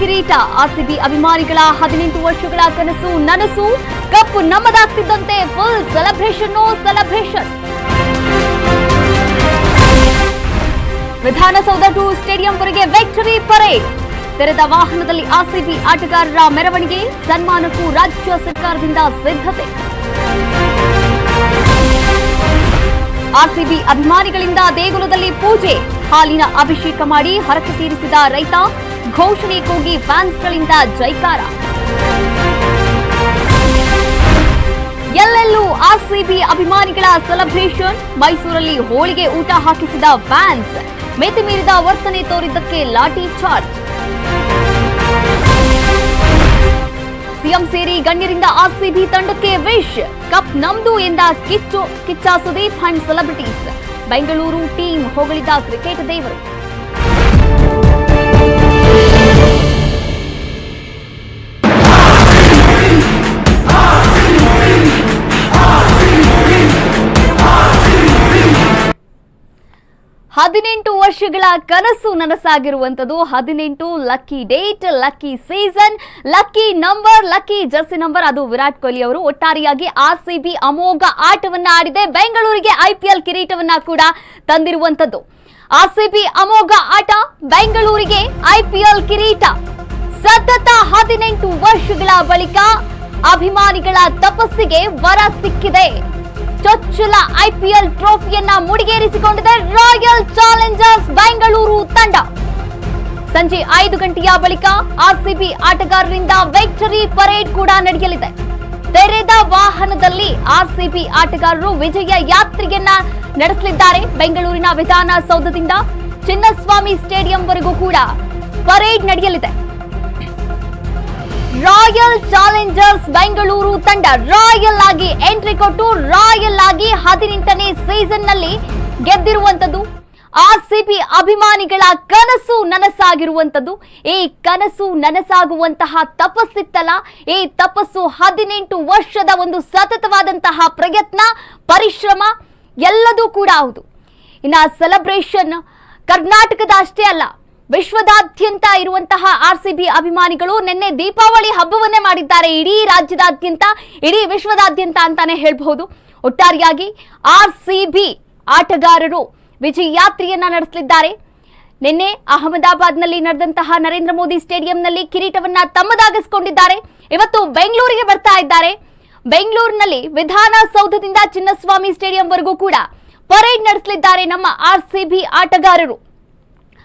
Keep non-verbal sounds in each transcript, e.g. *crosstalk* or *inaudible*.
ಕಿರೀಟ. ಆರ್ಸಿಬಿ ಅಭಿಮಾನಿಗಳ ಹದಿನೆಂಟು ವರ್ಷಗಳ ಕನಸು ನನಸು. Cup ನಮ್ಮದಾಗ್ತಿದ್ದಂತೆ full celebration celebration Vidhana Soudha to ಸ್ಟೇಡಿಯಂವರೆಗೆ victory parade ತೆರೆದ ವಾಹನದಲ್ಲಿ ಆರ್ಸಿಬಿ ಆಟಗಾರರ ಮೆರವಣಿಗೆ, ಸನ್ಮಾನಕ್ಕೂ ರಾಜ್ಯ ಸರ್ಕಾರದಿಂದ ಸಿದ್ಧತೆ. ಆರ್ಸಿಬಿ ಅಭಿಮಾನಿಗಳಿಂದ ದೇಗುಲದಲ್ಲಿ ಪೂಜೆ. ಹಾಲಿನ ಅಭಿಷೇಕ ಮಾಡಿ ಹರಕೆ ತೀರಿಸಿದ ರೈತ ಘೋಷಣೆ ಕೂಗಿ ಫ್ಯಾನ್ಸ್ಗಳಿಂದ ಜೈಕಾರ. ಎಲ್ಲೆಲ್ಲೂ ಆರ್ಸಿಬಿ ಅಭಿಮಾನಿಗಳ ಸೆಲೆಬ್ರೇಷನ್. ಮೈಸೂರಲ್ಲಿ ಹೋಳಿಗೆ ಊಟ ಹಾಕಿಸಿದ ಫ್ಯಾನ್ಸ್, ಮಿತಿ ಮೀರಿದ ವರ್ತನೆ ತೋರಿದ್ದಕ್ಕೆ ಲಾಠಿ ಚಾರ್ಜ್. ಸಿಎಂ ಸೇರಿ ಗಣ್ಯರಿಂದ ಆರ್ಸಿಬಿ ತಂಡಕ್ಕೆ ವಿಶ್, ಕಪ್ ನಮ್ದು ಎಂದ ಕಿಚ್ಚು Kichcha Sudeep and celebrities. Bengaluru team ಹೊಗಳಿದ cricket ದೇವರು. ಹದಿನೆಂಟು ವರ್ಷಗಳ ಕನಸು ನನಸಾಗಿರುವಂತದ್ದು ಹದಿನೆಂಟು lucky date lucky season lucky number lucky jersey number ಅದು ವಿರಾಟ್ ಕೊಹ್ಲಿ ಅವರು ಒಟ್ಟಾರೆಯಾಗಿ ಆರ್ ಸಿ ಅಮೋಘ ಆಟವನ್ನ ಆಡಿದೆ ಬೆಂಗಳೂರಿಗೆ ಐಪಿಎಲ್ ಕಿರೀಟವನ್ನ ಕೂಡ ತಂದಿರುವಂತದ್ದು ಆರ್ ಸಿ ಅಮೋಘ ಆಟ, ಬೆಂಗಳೂರಿಗೆ ಐಪಿಎಲ್ ಕಿರೀಟ. ಸತತ ಹದಿನೆಂಟು ವರ್ಷಗಳ ಬಳಿಕ ಅಭಿಮಾನಿಗಳ ತಪಸ್ಸಿಗೆ ವರ ಸಿಕ್ಕಿದೆ. ಚೊಚ್ಚಲ ಐಪಿಎಲ್ ಟ್ರೋಫಿಯನ್ನ ಮುಡಿಗೇರಿಸಿಕೊಂಡಿದೆ ರಾಯಲ್ ಚಾಲೆಂಜರ್ಸ್ ಬೆಂಗಳೂರು ತಂಡ. ಸಂಜೆ ಐದು ಗಂಟೆಯ ಬಳಿಕ ಆರ್ಸಿಬಿ ಆಟಗಾರರಿಂದ ವಿಕ್ಟರಿ ಪರೇಡ್ ಕೂಡ ನಡೆಯಲಿದೆ. ತೆರೆದ ವಾಹನದಲ್ಲಿ ಆರ್ಸಿಬಿ ಆಟಗಾರರು ವಿಜಯ ಯಾತ್ರೆಯನ್ನ ನಡೆಸಲಿದ್ದಾರೆ. ಬೆಂಗಳೂರಿನ ವಿಧಾನಸೌಧದಿಂದ ಚಿನ್ನಸ್ವಾಮಿ ಸ್ಟೇಡಿಯಂವರೆಗೂ ಕೂಡ ಪರೇಡ್ ನಡೆಯಲಿದೆ. ರಾಯಲ್ ಚಾಲೆಂಜರ್ಸ್ ಬೆಂಗಳೂರು ತಂಡ ರಾಯಲ್ ಆಗಿ ಎಂಟ್ರಿ ಕೊಟ್ಟು ರಾಯಲ್ ಆಗಿ ಹದಿನೆಂಟನೇ ಸೀಸನ್ನಲ್ಲಿ ಗೆದ್ದಿರುವಂತದ್ದು. ಆರ್ಸಿಬಿ ಅಭಿಮಾನಿಗಳ ಕನಸು ನನಸಾಗಿರುವಂತದ್ದು. ಈ ಕನಸು ನನಸಾಗುವಂತಹ ತಪಸ್ಸಿತ್ತಲ್ಲ. ಈ ತಪಸ್ಸು ಹದಿನೆಂಟು ವರ್ಷದ ಒಂದು ಸತತವಾದಂತಹ ಪ್ರಯತ್ನ, ಪರಿಶ್ರಮ ಎಲ್ಲದೂ ಕೂಡ ಹೌದು. ಇನ್ನ ಸೆಲೆಬ್ರೇಷನ್ ಕರ್ನಾಟಕದ ಅಷ್ಟೇ ಅಲ್ಲ ವಿಶ್ವದಾದ್ಯಂತ ಇರುವಂತಹ ಆರ್ಸಿಬಿ ಅಭಿಮಾನಿಗಳು ನಿನ್ನೆ ದೀಪಾವಳಿ ಹಬ್ಬವನ್ನೇ ಮಾಡಿದ್ದಾರೆ. ಇಡೀ ರಾಜ್ಯದಾದ್ಯಂತ, ಇಡೀ ವಿಶ್ವದಾದ್ಯಂತ ಅಂತಾನೆ ಹೇಳಬಹುದು. ಒಟ್ಟಾರೆಯಾಗಿ ಆರ್ಸಿಬಿ ಆಟಗಾರರು ವಿಜಯ ಯಾತ್ರೆಯನ್ನ ನಡೆಸಲಿದ್ದಾರೆ. ನಿನ್ನೆ ಅಹಮದಾಬಾದ್ನಲ್ಲಿ ನಡೆದಂತಹ ನರೇಂದ್ರ ಮೋದಿ ಸ್ಟೇಡಿಯಂನಲ್ಲಿ ಕಿರೀಟವನ್ನ ತಮ್ಮದಾಗಿಸಿಕೊಂಡಿದ್ದಾರೆ. ಇವತ್ತು ಬೆಂಗಳೂರಿಗೆ ಬರ್ತಾ ಇದ್ದಾರೆ. ಬೆಂಗಳೂರಿನಲ್ಲಿ ವಿಧಾನಸೌಧದಿಂದ ಚಿನ್ನಸ್ವಾಮಿ ಸ್ಟೇಡಿಯಂವರೆಗೂ ಕೂಡ ಪರೇಡ್ ನಡೆಸಲಿದ್ದಾರೆ ನಮ್ಮ ಆರ್ಸಿಬಿ ಆಟಗಾರರು.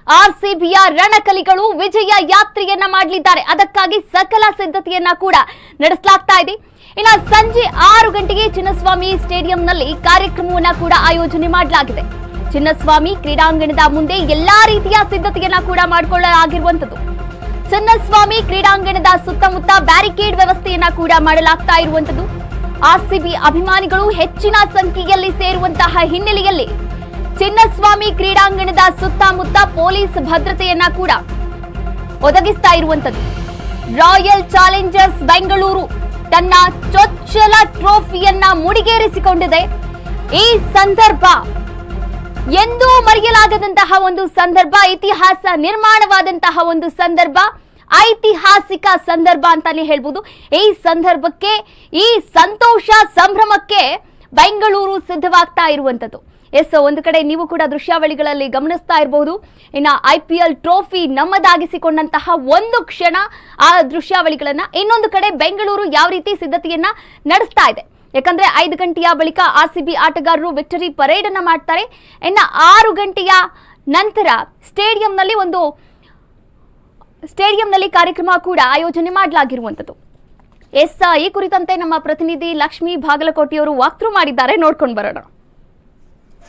ಆರ್ಸಿಬಿಯ ರಣಕಲಿಗಳು ವಿಜಯ ಯಾತ್ರೆಯನ್ನ ಮಾಡಲಿದ್ದಾರೆ. ಅದಕ್ಕಾಗಿ ಸಕಲ ಸಿದ್ಧತೆಯನ್ನ ಕೂಡ ನಡೆಸಲಾಗ್ತಾ ಇದೆ. ಇನ್ನು ಸಂಜೆ ಆರು ಗಂಟೆಗೆ ಚಿನ್ನಸ್ವಾಮಿ ಸ್ಟೇಡಿಯಂನಲ್ಲಿ ಕಾರ್ಯಕ್ರಮವನ್ನ ಕೂಡ ಆಯೋಜನೆ ಮಾಡಲಾಗಿದೆ. ಚಿನ್ನಸ್ವಾಮಿ ಕ್ರೀಡಾಂಗಣದ ಮುಂದೆ ಎಲ್ಲಾ ರೀತಿಯ ಸಿದ್ಧತೆಯನ್ನ ಕೂಡ ಮಾಡಿಕೊಳ್ಳಲಾಗಿರುವಂತದ್ದು ಚಿನ್ನಸ್ವಾಮಿ ಕ್ರೀಡಾಂಗಣದ ಸುತ್ತಮುತ್ತ ಬ್ಯಾರಿಕೇಡ್ ವ್ಯವಸ್ಥೆಯನ್ನ ಕೂಡ ಮಾಡಲಾಗ್ತಾ ಇರುವಂತದ್ದು ಆರ್ಸಿಬಿ ಅಭಿಮಾನಿಗಳು ಹೆಚ್ಚಿನ ಸಂಖ್ಯೆಯಲ್ಲಿ ಸೇರುವಂತಹ ಹಿನ್ನೆಲೆಯಲ್ಲಿ ಚಿನ್ನಸ್ವಾಮಿ ಕ್ರೀಡಾಂಗಣದ ಸುತ್ತಮುತ್ತ ಪೊಲೀಸ್ ಭದ್ರತೆಯನ್ನ ಕೂಡ ಒದಗಿಸ್ತಾ ಇರುವಂತದ್ದು ರಾಯಲ್ ಚಾಲೆಂಜರ್ಸ್ ಬೆಂಗಳೂರು ತನ್ನ ಚೊಚ್ಚಲ ಟ್ರೋಫಿಯನ್ನ ಮುಡಿಗೇರಿಸಿಕೊಂಡಿದೆ. ಈ ಸಂದರ್ಭ ಎಂದೂ ಮರೆಯಲಾಗದಂತಹ ಒಂದು ಸಂದರ್ಭ, ಇತಿಹಾಸ ನಿರ್ಮಾಣವಾದಂತಹ ಒಂದು ಸಂದರ್ಭ, ಐತಿಹಾಸಿಕ ಸಂದರ್ಭ ಅಂತಾನೆ ಹೇಳ್ಬೋದು. ಈ ಸಂದರ್ಭಕ್ಕೆ, ಈ ಸಂತೋಷ ಸಂಭ್ರಮಕ್ಕೆ ಬೆಂಗಳೂರು ಸಿದ್ಧವಾಗ್ತಾ ಇರುವಂತದ್ದು ಎಸ್, ಒಂದು ಕಡೆ ನೀವು ಕೂಡ ದೃಶ್ಯಾವಳಿಗಳಲ್ಲಿ ಗಮನಿಸ್ತಾ ಇರಬಹುದು ಇನ್ನು ಐ ಪಿ ಎಲ್ ಟ್ರೋಫಿ ನಮ್ಮದಾಗಿಸಿಕೊಂಡಂತಹ ಒಂದು ಕ್ಷಣ ಆ ದೃಶ್ಯಾವಳಿಗಳನ್ನ ಇನ್ನೊಂದು ಕಡೆ ಬೆಂಗಳೂರು ಯಾವ ರೀತಿ ಸಿದ್ಧತೆಯನ್ನ ನಡೆಸ್ತಾ ಇದೆ. ಯಾಕಂದ್ರೆ ಐದು ಗಂಟೆಯ ಬಳಿಕ ಆರ್ ಸಿ ಬಿ ಆಟಗಾರರು ವಿಕ್ಟರಿ ಪರೇಡ್ ಅನ್ನ ಮಾಡ್ತಾರೆ. ಇನ್ನು ಆರು ಗಂಟೆಯ ನಂತರ ಸ್ಟೇಡಿಯಂನಲ್ಲಿ ಒಂದು ಸ್ಟೇಡಿಯಂನಲ್ಲಿ ಕಾರ್ಯಕ್ರಮ ಕೂಡ ಆಯೋಜನೆ ಮಾಡಲಾಗಿರುವಂತದ್ದು ಎಸ್, ಈ ಕುರಿತಂತೆ ನಮ್ಮ ಪ್ರತಿನಿಧಿ ಲಕ್ಷ್ಮಿ ಬಾಗಲಕೋಟೆಯವರು ವಾಕ್ಥ್ರೂ ಮಾಡಿದ್ದಾರೆ. ನೋಡ್ಕೊಂಡು ಬರೋಣ.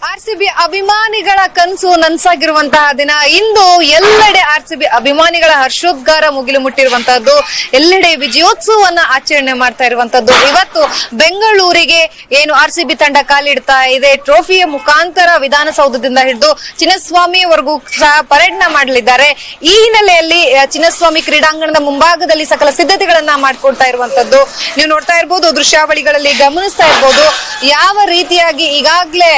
ಆರ್ಸಿಬಿ ಅಭಿಮಾನಿಗಳ ಕನಸು ನನ್ಸಾಗಿರುವಂತಹ ದಿನ. ಇಂದು ಎಲ್ಲೆಡೆ ಆರ್ ಆರ್ಸಿಬಿ ಅಭಿಮಾನಿಗಳ ಹರ್ಷೋದ್ಗಾರ ಮುಗಿಲು ಮುಟ್ಟಿರುವಂತಹದ್ದು. ಎಲ್ಲೆಡೆ ವಿಜಯೋತ್ಸವವನ್ನ ಆಚರಣೆ ಮಾಡ್ತಾ ಇರುವಂತದ್ದು ಇವತ್ತು ಬೆಂಗಳೂರಿಗೆ ಏನು ಆರ್ ಸಿ ಬಿ ತಂಡ ಕಾಲಿಡ್ತಾ ಇದೆ. ಟ್ರೋಫಿಯ ಮುಖಾಂತರ ವಿಧಾನಸೌಧದಿಂದ ಹಿಡಿದು ಚಿನ್ನಸ್ವಾಮಿವರೆಗೂ ಸಹ ಪರೇಡ್ ಮಾಡಲಿದ್ದಾರೆ. ಈ ಹಿನ್ನೆಲೆಯಲ್ಲಿ ಚಿನ್ನಸ್ವಾಮಿ ಕ್ರೀಡಾಂಗಣದ ಮುಂಭಾಗದಲ್ಲಿ ಸಕಲ ಸಿದ್ಧತೆಗಳನ್ನ ಮಾಡ್ಕೊಳ್ತಾ ಇರುವಂತದ್ದು ನೀವು ನೋಡ್ತಾ ಇರ್ಬೋದು, ದೃಶ್ಯಾವಳಿಗಳಲ್ಲಿ ಗಮನಿಸ್ತಾ ಇರ್ಬೋದು. ಯಾವ ರೀತಿಯಾಗಿ ಈಗಾಗ್ಲೇ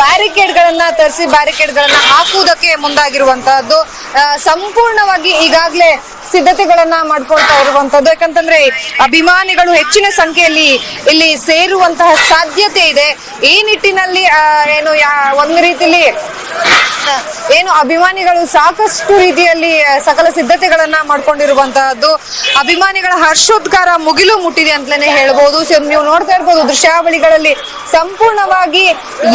ಬ್ಯಾರಿಕೇಡ್ ಗಳನ್ನ ತರಿಸಿ ಬ್ಯಾರಿಕೇಡ್ಗಳನ್ನು ಹಾಕುವುದಕ್ಕೆ ಮುಂದಾಗಿರುವಂತಹದ್ದು. ಸಂಪೂರ್ಣವಾಗಿ ಈಗಾಗ್ಲೇ ಸಿದ್ಧತೆಗಳನ್ನ ಮಾಡ್ಕೊಳ್ತಾ ಇರುವಂತದ್ದು. ಯಾಕಂತಂದ್ರೆ ಅಭಿಮಾನಿಗಳು ಹೆಚ್ಚಿನ ಸಂಖ್ಯೆಯಲ್ಲಿ ಇಲ್ಲಿ ಸೇರುವಂತಹ ಸಾಧ್ಯತೆ ಇದೆ. ಈ ನಿಟ್ಟಿನಲ್ಲಿ ಏನು ಒಂದು ರೀತಿಲಿ ಏನು ಅಭಿಮಾನಿಗಳು ಸಾಕಷ್ಟು ರೀತಿಯಲ್ಲಿ ಸಕಲ ಸಿದ್ಧತೆಗಳನ್ನ ಮಾಡ್ಕೊಂಡಿರುವಂತಹದ್ದು. ಅಭಿಮಾನಿಗಳ ಹರ್ಷೋದ್ಗಾರ ಮುಗಿಲು ಮುಟ್ಟಿದೆ ಅಂತಲೇ ಹೇಳ್ಬೋದು. ನೀವು ನೋಡ್ತಾ ಇರ್ಬೋದು, ದೃಶ್ಯಾವಳಿಗಳಲ್ಲಿ ಸಂಪೂರ್ಣವಾಗಿ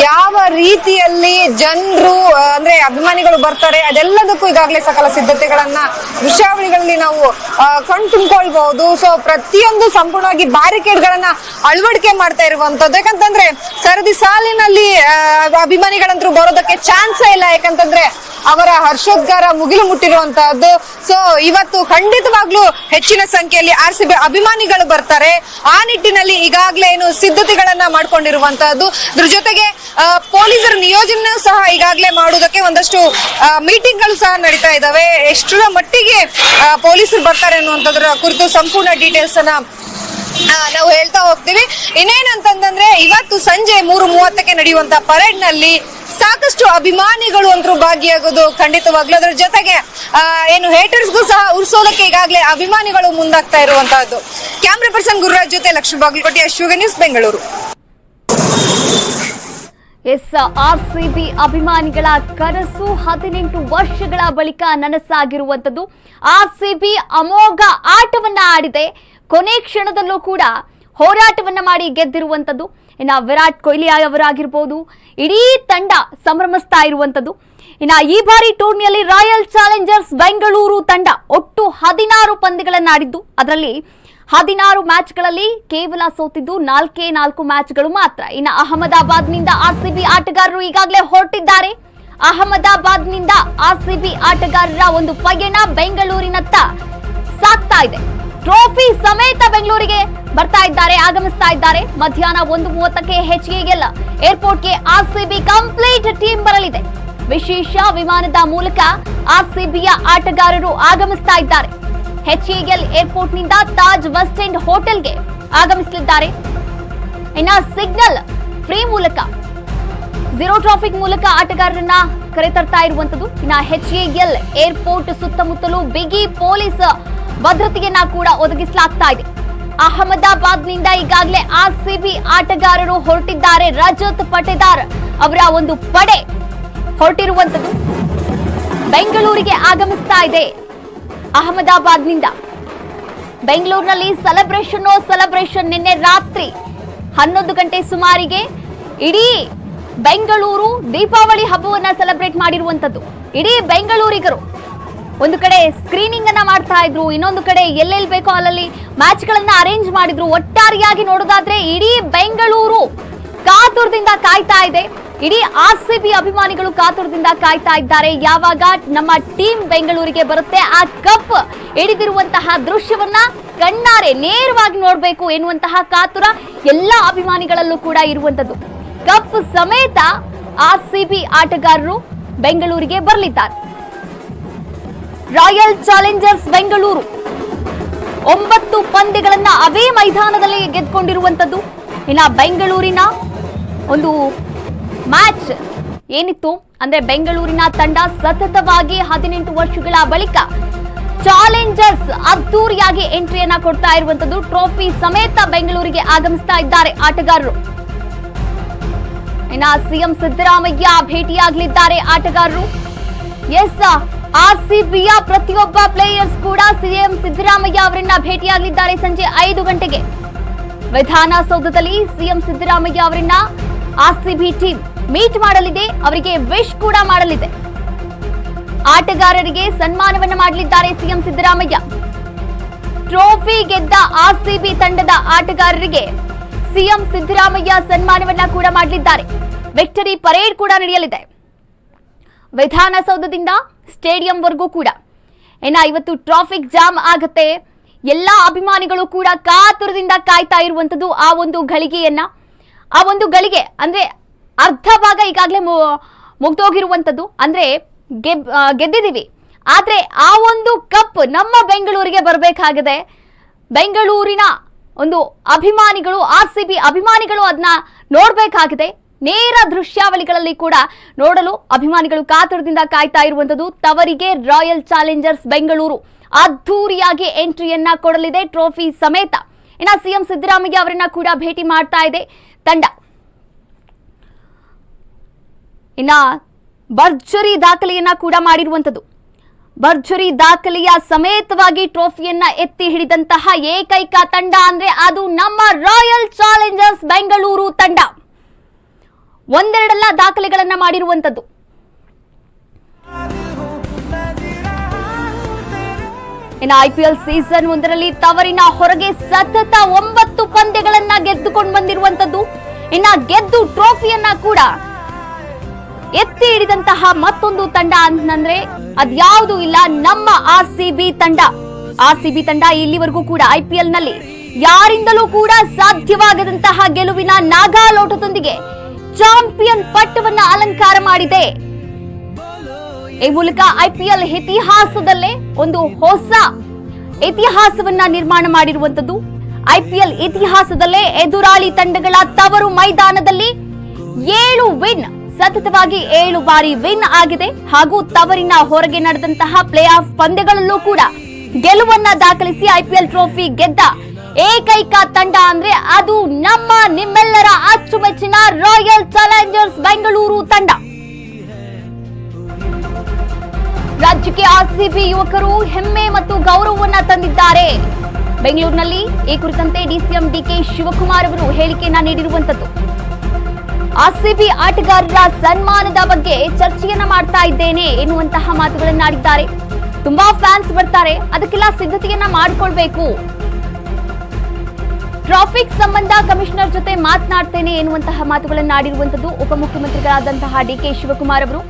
ಯಾವ ರೀತಿಯಲ್ಲಿ ಜನರು ಅಂದ್ರೆ ಅಭಿಮಾನಿಗಳು ಬರ್ತಾರೆ, ಅದೆಲ್ಲದಕ್ಕೂ ಈಗಾಗಲೇ ಸಕಲ ಸಿದ್ಧತೆಗಳನ್ನ ದೃಶ್ಯಾವಳಿಗಳಲ್ಲಿ ನಾವು ಆ, ಕಣ್ ತುಂಬಿಕೊಳ್ಬಹುದು. ಸೊ ಪ್ರತಿಯೊಂದು ಸಂಪೂರ್ಣವಾಗಿ ಬ್ಯಾರಿಕೇಡ್ ಗಳನ್ನ ಅಳವಡಿಕೆ ಮಾಡ್ತಾ ಇರುವಂತದ್ದು. ಯಾಕಂತಂದ್ರೆ ಸರದಿ ಸಾಲಿನಲ್ಲಿ ಅಭಿಮಾನಿಗಳಂತೂ ಬರೋದಕ್ಕೆ ಚಾನ್ಸೇ ಇಲ್ಲ. ಯಾಕಂತಂದ್ರೆ ಅವರ ಹರ್ಷೋದ್ಗಾರ ಮುಗಿಲು ಮುಟ್ಟಿರುವಂತಹದ್ದು. ಸೊ ಇವತ್ತು ಖಂಡಿತವಾಗ್ಲೂ ಹೆಚ್ಚಿನ ಸಂಖ್ಯೆಯಲ್ಲಿ ಆರ್ ಸಿ ಬಿ ಅಭಿಮಾನಿಗಳು ಬರ್ತಾರೆ. ಆ ನಿಟ್ಟಿನಲ್ಲಿ ಈಗಾಗಲೇ ಏನು ಸಿದ್ಧತೆಗಳನ್ನ ಮಾಡ್ಕೊಂಡಿರುವಂತಹದ್ದು. ಇದ್ರ ಜೊತೆಗೆ ಪೊಲೀಸರ ನಿಯೋಜನೆ ಸಹ ಈಗಾಗಲೇ ಮಾಡುವುದಕ್ಕೆ ಒಂದಷ್ಟು ಮೀಟಿಂಗ್ಗಳು ಸಹ ನಡೀತಾ ಇದಾವೆ ಎಷ್ಟರ ಮಟ್ಟಿಗೆ ಪೊಲೀಸರು ಬರ್ತಾರೆ ಅನ್ನುವಂಥದ್ರ ಕುರಿತು ಸಂಪೂರ್ಣ ಡೀಟೇಲ್ಸ್ ಅನ್ನ ನಾವು ಹೇಳ್ತಾ ಹೋಗ್ತೀವಿ. ಇನ್ನೇನಂತಂದ್ರೆ, ಇವತ್ತು ಸಂಜೆ ಮೂರು ಮೂವತ್ತಕ್ಕೆ ನಡೆಯುವಂತ ಪರೇಡ್ನಲ್ಲಿ ಸಾಕಷ್ಟು ಅಭಿಮಾನಿಗಳು ಅಂತರೂ ಭಾಗಿಯಾಗೋದು ಖಂಡಿತವಾಗ್ಲೂ. ಅದ್ರ ಜೊತೆಗೆ ಏನು ಹೇಟರ್ಸ್ಗೂ ಸಹ ಉರ್ಸೋದಕ್ಕೆ ಈಗಾಗಲೇ ಅಭಿಮಾನಿಗಳು ಮುಂದಾಗ್ತಾ ಇರುವಂತಹದ್ದು. ಕ್ಯಾಮ್ರಾ ಪರ್ಸನ್ ಗುರುರಾಜ್ ಜೊತೆ Lakshmi Bagalkote, ಅಶ್ವಗ news Bengaluru. Yes, RCB ಅಭಿಮಾನಿಗಳ ಕನಸು ಹದಿನೆಂಟು ವರ್ಷಗಳ ಬಳಿಕ ನನಸಾಗಿರುವಂತದ್ದು ಆರ್ಸಿಬಿ ಅಮೋಘ ಆಟವನ್ನ ಆಡಿದೆ. ಕೊನೆ ಕ್ಷಣದಲ್ಲೂ ಕೂಡ ಹೋರಾಟವನ್ನ ಮಾಡಿ ಗೆದ್ದಿರುವಂತದ್ದು. ಇನ್ನು ವಿರಾಟ್ ಕೊಹ್ಲಿ ಅವರಾಗಿರ್ಬೋದು ಇಡೀ ತಂಡ ಸಂಭ್ರಮಿಸ್ತಾ ಇರುವಂತದ್ದು. ಇನ್ನು ಈ ಬಾರಿ ಟೂರ್ನಿಯಲ್ಲಿ ರಾಯಲ್ ಚಾಲೆಂಜರ್ಸ್ ಬೆಂಗಳೂರು ತಂಡ ಒಟ್ಟು ಹದಿನಾರು ಪಂದ್ಯಗಳನ್ನ ಆಡಿದ್ದು. ಅದರಲ್ಲಿ ಹದಿನಾರು ಮ್ಯಾಚ್ಗಳಲ್ಲಿ ಕೇವಲ ಸೋತಿದ್ದು ನಾಲ್ಕೇ ನಾಲ್ಕು ಮ್ಯಾಚ್ಗಳು ಮಾತ್ರ. ಇನ್ನು ಅಹಮದಾಬಾದ್ನಿಂದ ಆರ್ಸಿಬಿ ಆಟಗಾರರು ಈಗಾಗಲೇ ಹೊರಟಿದ್ದಾರೆ. ಅಹಮದಾಬಾದ್ನಿಂದ ಆರ್ಸಿಬಿ ಆಟಗಾರರ ಒಂದು ಪಯಣ ಬೆಂಗಳೂರಿನತ್ತ ಸಾಗ್ತಾ ಇದೆ. ಟ್ರೋಫಿ ಸಮೇತ ಬೆಂಗಳೂರಿಗೆ ಬರ್ತಾ ಇದ್ದಾರೆ, ಆಗಮಿಸ್ತಾ ಇದ್ದಾರೆ. ಮಧ್ಯಾಹ್ನ ಒಂದು ಮೂವತ್ತಕ್ಕೆ ಹೆಚ್ಚಿಗೆಗೆಲ್ಲ ಏರ್ಪೋರ್ಟ್ಗೆ ಆರ್ಸಿಬಿ ಕಂಪ್ಲೀಟ್ ಟೀಮ್ ಬರಲಿದೆ. ವಿಶೇಷ ವಿಮಾನದ ಮೂಲಕ ಆರ್ಸಿಬಿಯ ಆಟಗಾರರು ಆಗಮಿಸ್ತಾ ಇದ್ದಾರೆ. ಹೆಚ್ಇಎಲ್ ಏರ್ಪೋರ್ಟ್ನಿಂದ ತಾಜ್ ವೆಸ್ಟ್ ಎಂಡ್ ಹೋಟೆಲ್ಗೆ ಆಗಮಿಸಲಿದ್ದಾರೆ. ಇನ್ನ ಸಿಗ್ನಲ್ ಫ್ರೀ ಮೂಲಕ. ಜೀರೋ ಟ್ರಾಫಿಕ್ ಮೂಲಕ ಆಟಗಾರರನ್ನ ಕರೆತರ್ತಾ ಇರುವಂತದ್ದು ಇನ್ನ ಎಚ್ಎಎಲ್ ಏರ್ಪೋರ್ಟ್ ಸುತ್ತಮುತ್ತಲೂ ಬಿಗಿ ಪೊಲೀಸ್ ಭದ್ರತೆಯನ್ನ ಕೂಡ ಒದಗಿಸಲಾಗ್ತಾ ಇದೆ. ಅಹಮದಾಬಾದ್ನಿಂದ ಈಗಾಗಲೇ ಆರ್ಸಿಬಿ ಆಟಗಾರರು ಹೊರಟಿದ್ದಾರೆ. ರಜತ್ ಪಟೇದಾರ್ ಅವರ ಒಂದು ಪಡೆ ಹೊರಟಿರುವಂತದ್ದು ಬೆಂಗಳೂರಿಗೆ ಆಗಮಿಸ್ತಾ ಇದೆ ಅಹಮದಾಬಾದ್ನಿಂದ. ಬೆಂಗಳೂರಿನಲ್ಲಿ ಸೆಲೆಬ್ರೇಷನ್ ಸೆಲೆಬ್ರೇಷನ್ ನಿನ್ನೆ ರಾತ್ರಿ ಹನ್ನೊಂದು ಗಂಟೆ ಸುಮಾರಿಗೆ ಇಡೀ ಬೆಂಗಳೂರು ದೀಪಾವಳಿ ಹಬ್ಬವನ್ನ ಸೆಲೆಬ್ರೇಟ್ ಮಾಡಿರುವಂತದ್ದು ಇಡೀ ಬೆಂಗಳೂರಿಗರು ಒಂದು ಕಡೆ ಸ್ಕ್ರೀನಿಂಗ್ ಅನ್ನ ಮಾಡ್ತಾ ಇದ್ರು, ಇನ್ನೊಂದು ಕಡೆ ಎಲ್ಲೆಲ್ಲಿ ಬೇಕೋ ಅಲ್ಲಲ್ಲಿ ಮ್ಯಾಚ್ ಗಳನ್ನ ಅರೇಂಜ್ ಮಾಡಿದ್ರು. ಒಟ್ಟಾರೆಯಾಗಿ ನೋಡೋದಾದ್ರೆ ಇಡೀ ಬೆಂಗಳೂರು ಕಾತುರದಿಂದ ಕಾಯ್ತಾ ಇದೆ. ಇಡೀ ಆರ್ ಸಿ ಬಿ ಅಭಿಮಾನಿಗಳು ಕಾತುರದಿಂದ ಕಾಯ್ತಾ ಇದ್ದಾರೆ. ಯಾವಾಗ ನಮ್ಮ ಟೀಮ್ ಬೆಂಗಳೂರಿಗೆ ಬರುತ್ತೆ ಆ ಕಪ್ ಹಿಡಿದಿರುವಂತಹ ದೃಶ್ಯವನ್ನ ಕಣ್ಣಾರೆ ನೇರವಾಗಿ ನೋಡಬೇಕು ಎನ್ನುವಂತಹ ಕಾತುರ ಎಲ್ಲ ಅಭಿಮಾನಿಗಳಲ್ಲೂ ಕೂಡ ಇರುವಂತದ್ದು ಕಪ್ ಸಮೇತ ಆರ್ ಸಿ ಬಿ ಆಟಗಾರರು ಬೆಂಗಳೂರಿಗೆ ಬರಲಿದ್ದಾರೆ. Royal Challengers Bengaluru. ಒಂಬತ್ತು ಪಂದ್ಯಗಳನ್ನ ಅವೇ ಮೈದಾನದಲ್ಲಿ ಗೆದ್ದುಕೊಂಡಿರುವಂತದ್ದು ಇನ್ನ ಬೆಂಗಳೂರಿನ ಒಂದು ಮ್ಯಾಚ್ ಏನಿತ್ತು? ಅಂದ್ರೆ ಬೆಂಗಳೂರಿನ ತಂಡ ಸತತವಾಗಿ ಹದಿನೆಂಟು ವರ್ಷಗಳ ಬಳಿಕ ಚಾಲೆಂಜರ್ಸ್ ಅದ್ದೂರಿಯಾಗಿ ಎಂಟ್ರಿಯನ್ನ ಕೊಡ್ತಾ ಇರುವಂತದ್ದು ಟ್ರೋಫಿ ಸಮೇತ ಬೆಂಗಳೂರಿಗೆ ಆಗಮಿಸ್ತಾ ಇದ್ದಾರೆ ಆಟಗಾರರು. ಇನ್ನ ಸಿಎಂ ಸಿದ್ದರಾಮಯ್ಯ ಭೇಟಿಯಾಗಲಿದ್ದಾರೆ ಆಟಗಾರರು. ಎಸ್ ಆರ್ಸಿಬಿಯ ಪ್ರತಿಯೊಬ್ಬ ಪ್ಲೇಯರ್ಸ್ ಕೂಡ ಸಿಎಂ ಸಿದ್ದರಾಮಯ್ಯ ಅವರನ್ನ ಭೇಟಿಯಾಗಲಿದ್ದಾರೆ ಸಂಜೆ ಐದು ಗಂಟೆಗೆ. ವಿಧಾನಸೌಧದಲ್ಲಿ ಸಿಎಂ ಸಿದ್ದರಾಮಯ್ಯ ಅವರನ್ನ ಆರ್ಸಿಬಿ ಟೀಮ್ ಮೀಟ್ ಮಾಡಲಿದೆ. ಅವರಿಗೆ ವಿಶ್ ಕೂಡ ಮಾಡಲಿದೆ. ಆಟಗಾರರಿಗೆ ಸನ್ಮಾನವನ್ನ ಮಾಡಲಿದ್ದಾರೆ ಸಿಎಂ ಸಿದ್ದರಾಮಯ್ಯ. ಟ್ರೋಫಿ ಗೆದ್ದ ಆರ್ಸಿಬಿ ತಂಡದ ಆಟಗಾರರಿಗೆ ಸಿಎಂ ಸಿದ್ದರಾಮಯ್ಯ ಸನ್ಮಾನವನ್ನ ಕೂಡ ಮಾಡಲಿದ್ದಾರೆ. ವಿಕ್ಟರಿ ಪರೇಡ್ ಕೂಡ ನಡೆಯಲಿದೆ. ವಿಧಾನಸೌಧದಿಂದ ಸ್ಟೇಡಿಯಂವರೆಗೂ ಕೂಡ. ಏನ, ಇವತ್ತು ಟ್ರಾಫಿಕ್ ಜಾಮ್ ಆಗತ್ತೆ. ಎಲ್ಲಾ ಅಭಿಮಾನಿಗಳು ಕೂಡ ಕಾತುರದಿಂದ ಕಾಯ್ತಾ ಇರುವಂತದ್ದು ಆ ಒಂದು ಗಳಿಗೆಯನ್ನ. ಆ ಒಂದು ಗಳಿಗೆ, ಅಂದ್ರೆ ಅರ್ಧ ಭಾಗ ಈಗಾಗಲೇ ಮುಗ್ದೋಗಿರುವಂತದ್ದು ಅಂದ್ರೆ ಗೆಬ್- ಗೆದ್ದಿದ್ದೀವಿ. ಆದ್ರೆ ಆ ಒಂದು ಕಪ್ ನಮ್ಮ ಬೆಂಗಳೂರಿಗೆ ಬರಬೇಕಾಗಿದೆ. ಬೆಂಗಳೂರಿನ ಒಂದು ಅಭಿಮಾನಿಗಳು ಆರ್ ಸಿ ಬಿ ಅಭಿಮಾನಿಗಳು ಅದನ್ನ ನೋಡ್ಬೇಕಾಗಿದೆ. ನೇರ ದೃಶ್ಯಾವಳಿಗಳಲ್ಲಿ ಕೂಡ ನೋಡಲು ಅಭಿಮಾನಿಗಳು ಕಾತುರದಿಂದ ಕಾಯ್ತಾ ಇರುವಂತದ್ದು ತವರಿಗೆ ರಾಯಲ್ ಚಾಲೆಂಜರ್ಸ್ ಬೆಂಗಳೂರು. ಅದ್ಧೂರಿಯಾಗಿ ಎಂಟ್ರಿಯನ್ನ ಕೊಡಲಿದೆ ಟ್ರೋಫಿ ಸಮೇತ. ಇನ್ನ ಸಿಎಂ ಸಿದ್ದರಾಮಯ್ಯ ಅವರನ್ನ ಕೂಡ ಭೇಟಿ ಮಾಡ್ತಾ ಇದೆ ತಂಡ. ಇನ್ನ ಭರ್ಜರಿ ದಾಖಲೆಯನ್ನ ಕೂಡ ಮಾಡಿರುವಂತದ್ದು ಭರ್ಜರಿ ದಾಖಲೆಯ ಸಮೇತವಾಗಿ ಟ್ರೋಫಿಯನ್ನ ಎತ್ತಿ ಹಿಡಿದಂತಹ ಏಕೈಕ ತಂಡ ಅಂದ್ರೆ ಅದು ನಮ್ಮ ರಾಯಲ್ ಚಾಲೆಂಜರ್ಸ್ ಬೆಂಗಳೂರು ತಂಡ. ಒಂದೆರಡಲ್ಲ ದಾಖಲೆಗಳನ್ನ ಮಾಡಿರುವಂತದ್ದು. ಇನ್ನು ಐಪಿಎಲ್ ಸೀಸನ್ ಒಂದರಲ್ಲಿ ತವರಿನ ಹೊರಗೆ ಸತತ ಒಂಬತ್ತು ಪಂದ್ಯಗಳನ್ನ ಗೆದ್ದುಕೊಂಡು ಬಂದಿರುವಂತದ್ದು. ಇನ್ನ ಗೆದ್ದು ಟ್ರೋಫಿಯನ್ನ ಕೂಡ ಎತ್ತಿ ಹಿಡಿದಂತಹ ಮತ್ತೊಂದು ತಂಡ ಅಂತಂದ್ರೆ ಅದ್ಯಾವುದು ಇಲ್ಲ ನಮ್ಮ ಆರ್ ಸಿ ತಂಡ. ಆರ್ ಸಿ ತಂಡ ಇಲ್ಲಿವರೆಗೂ ಕೂಡ ಐಪಿಎಲ್ನಲ್ಲಿ ಯಾರಿಂದಲೂ ಕೂಡ ಸಾಧ್ಯವಾಗದಂತಹ ಗೆಲುವಿನ ನಾಗಾಲೋಟದೊಂದಿಗೆ ಚಾಂಪಿಯನ್ ಪಟ್ಟವನ್ನ ಅಲಂಕಾರ ಮಾಡಿದೆ. ಈ ಮೂಲಕ ಐಪಿಎಲ್ ಇತಿಹಾಸದಲ್ಲೇ ಒಂದು ಹೊಸ ಇತಿಹಾಸವನ್ನ ನಿರ್ಮಾಣ ಮಾಡಿರುವಂತದ್ದು ಐಪಿಎಲ್ ಇತಿಹಾಸದಲ್ಲೇ ಎದುರಾಳಿ ತಂಡಗಳ ತವರು ಮೈದಾನದಲ್ಲಿ ಏಳು ವಿನ್, ಸತತವಾಗಿ ಏಳು ಬಾರಿ ವಿನ್ ಆಗಿದೆ. ಹಾಗೂ ತವರಿನ ಹೊರಗೆ ನಡೆದಂತಹ ಪ್ಲೇ ಆಫ್ ಪಂದ್ಯಗಳಲ್ಲೂ ಕೂಡ ಗೆಲುವನ್ನ ದಾಖಲಿಸಿ ಐಪಿಎಲ್ ಟ್ರೋಫಿ ಗೆದ್ದ ಏಕೈಕ ತಂಡ ಅಂದ್ರೆ ಅದು ನಮ್ಮ ನಿಮ್ಮೆಲ್ಲರ ಅಚ್ಚುಮೆಚ್ಚಿನ ರಾಯಲ್ ಚಾಲೆಂಜರ್ಸ್ ಬೆಂಗಳೂರು ತಂಡ. ರಾಜ್ಯಕ್ಕೆ ಆರ್ಸಿಬಿ ಯುವಕರು ಹೆಮ್ಮೆ ಮತ್ತು ಗೌರವವನ್ನ ತಂದಿದ್ದಾರೆ. ಬೆಂಗಳೂರಿನಲ್ಲಿ ಈ ಕುರಿತಂತೆ ಡಿಸಿಎಂ ಡಿಕೆ ಶಿವಕುಮಾರ್ ಅವರು ಹೇಳಿಕೆಯನ್ನ ನೀಡಿರುವಂತದ್ದು ಆರ್ಸಿಬಿ ಆಟಗಾರರ ಸನ್ಮಾನದ ಬಗ್ಗೆ ಚರ್ಚೆಯನ್ನ ಮಾಡ್ತಾ ಇದ್ದೇನೆ ಎನ್ನುವಂತಹ ಮಾತುಗಳನ್ನಾಡಿದ್ದಾರೆ. ತುಂಬಾ ಫ್ಯಾನ್ಸ್ ಬರ್ತಾರೆ, ಅದಕ್ಕೆಲ್ಲ ಸಿದ್ಧತೆಯನ್ನ ಮಾಡಿಕೊಳ್ಬೇಕು. ಟ್ರಾಫಿಕ್ ಸಂಬಂಧ ಕಮಿಷನರ್ ಜೊತೆ ಮಾತನಾಡ್ತೇನೆ ಎನ್ನುವಂತಹ ಮಾತುಗಳನ್ನಾಡಿರುವಂತದ್ದು ಉಪಮುಖ್ಯಮಂತ್ರಿಗಳಾದಂತಹ ಡಿಕೆ ಶಿವಕುಮಾರ್ ಅವರು.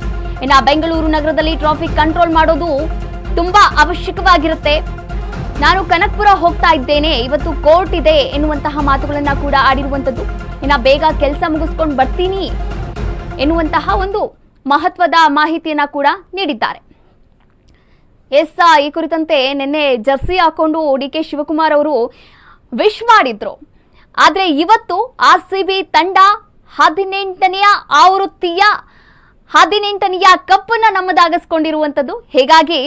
ಇನ್ನ ಬೆಂಗಳೂರು ನಗರದಲ್ಲಿ ಟ್ರಾಫಿಕ್ ಕಂಟ್ರೋಲ್ ಮಾಡೋದು ತುಂಬಾ ಅವಶ್ಯಕವಾಗಿರುತ್ತೆ. ನಾನು ಕನಕ್ಪುರ ಹೋಗ್ತಾ ಇದ್ದೇನೆ. ಇವತ್ತು ಕೋರ್ಟ್ ಇದೆ ಎನ್ನುವಂತಹ ಮಾತುಗಳನ್ನ ಕೂಡ ಆಡಿರುವಂತದ್ದು ಇನ್ನ ಬೇಗ ಕೆಲಸ ಮುಗಿಸ್ಕೊಂಡು ಬರ್ತೀನಿ ಎನ್ನುವಂತಹ ಒಂದು ಮಹತ್ವದ ಮಾಹಿತಿಯನ್ನ ಕೂಡ ನೀಡಿದ್ದಾರೆ. ಎಸ್ ಈ ಕುರಿತಂತೆ ನಿನ್ನೆ ಜರ್ಸಿ ಹಾಕೊಂಡು ಡಿ ಕೆ ಶಿವಕುಮಾರ್ ಅವರು ವಿಶ್ ಮಾಡಿದ್ರು. ಆದರೆ ಇವತ್ತು ಆರ್ ಸಿ ಬಿ ತಂಡ ಹದಿನೆಂಟನೆಯ ಆವೃತ್ತಿಯ ಹದಿನೆಂಟನೆಯ ಕಪ್ಪನ್ನ ನಮ್ಮದಾಗಿಸ್ಕೊಂಡಿರುವಂತದ್ದು ಹೀಗಾಗಿ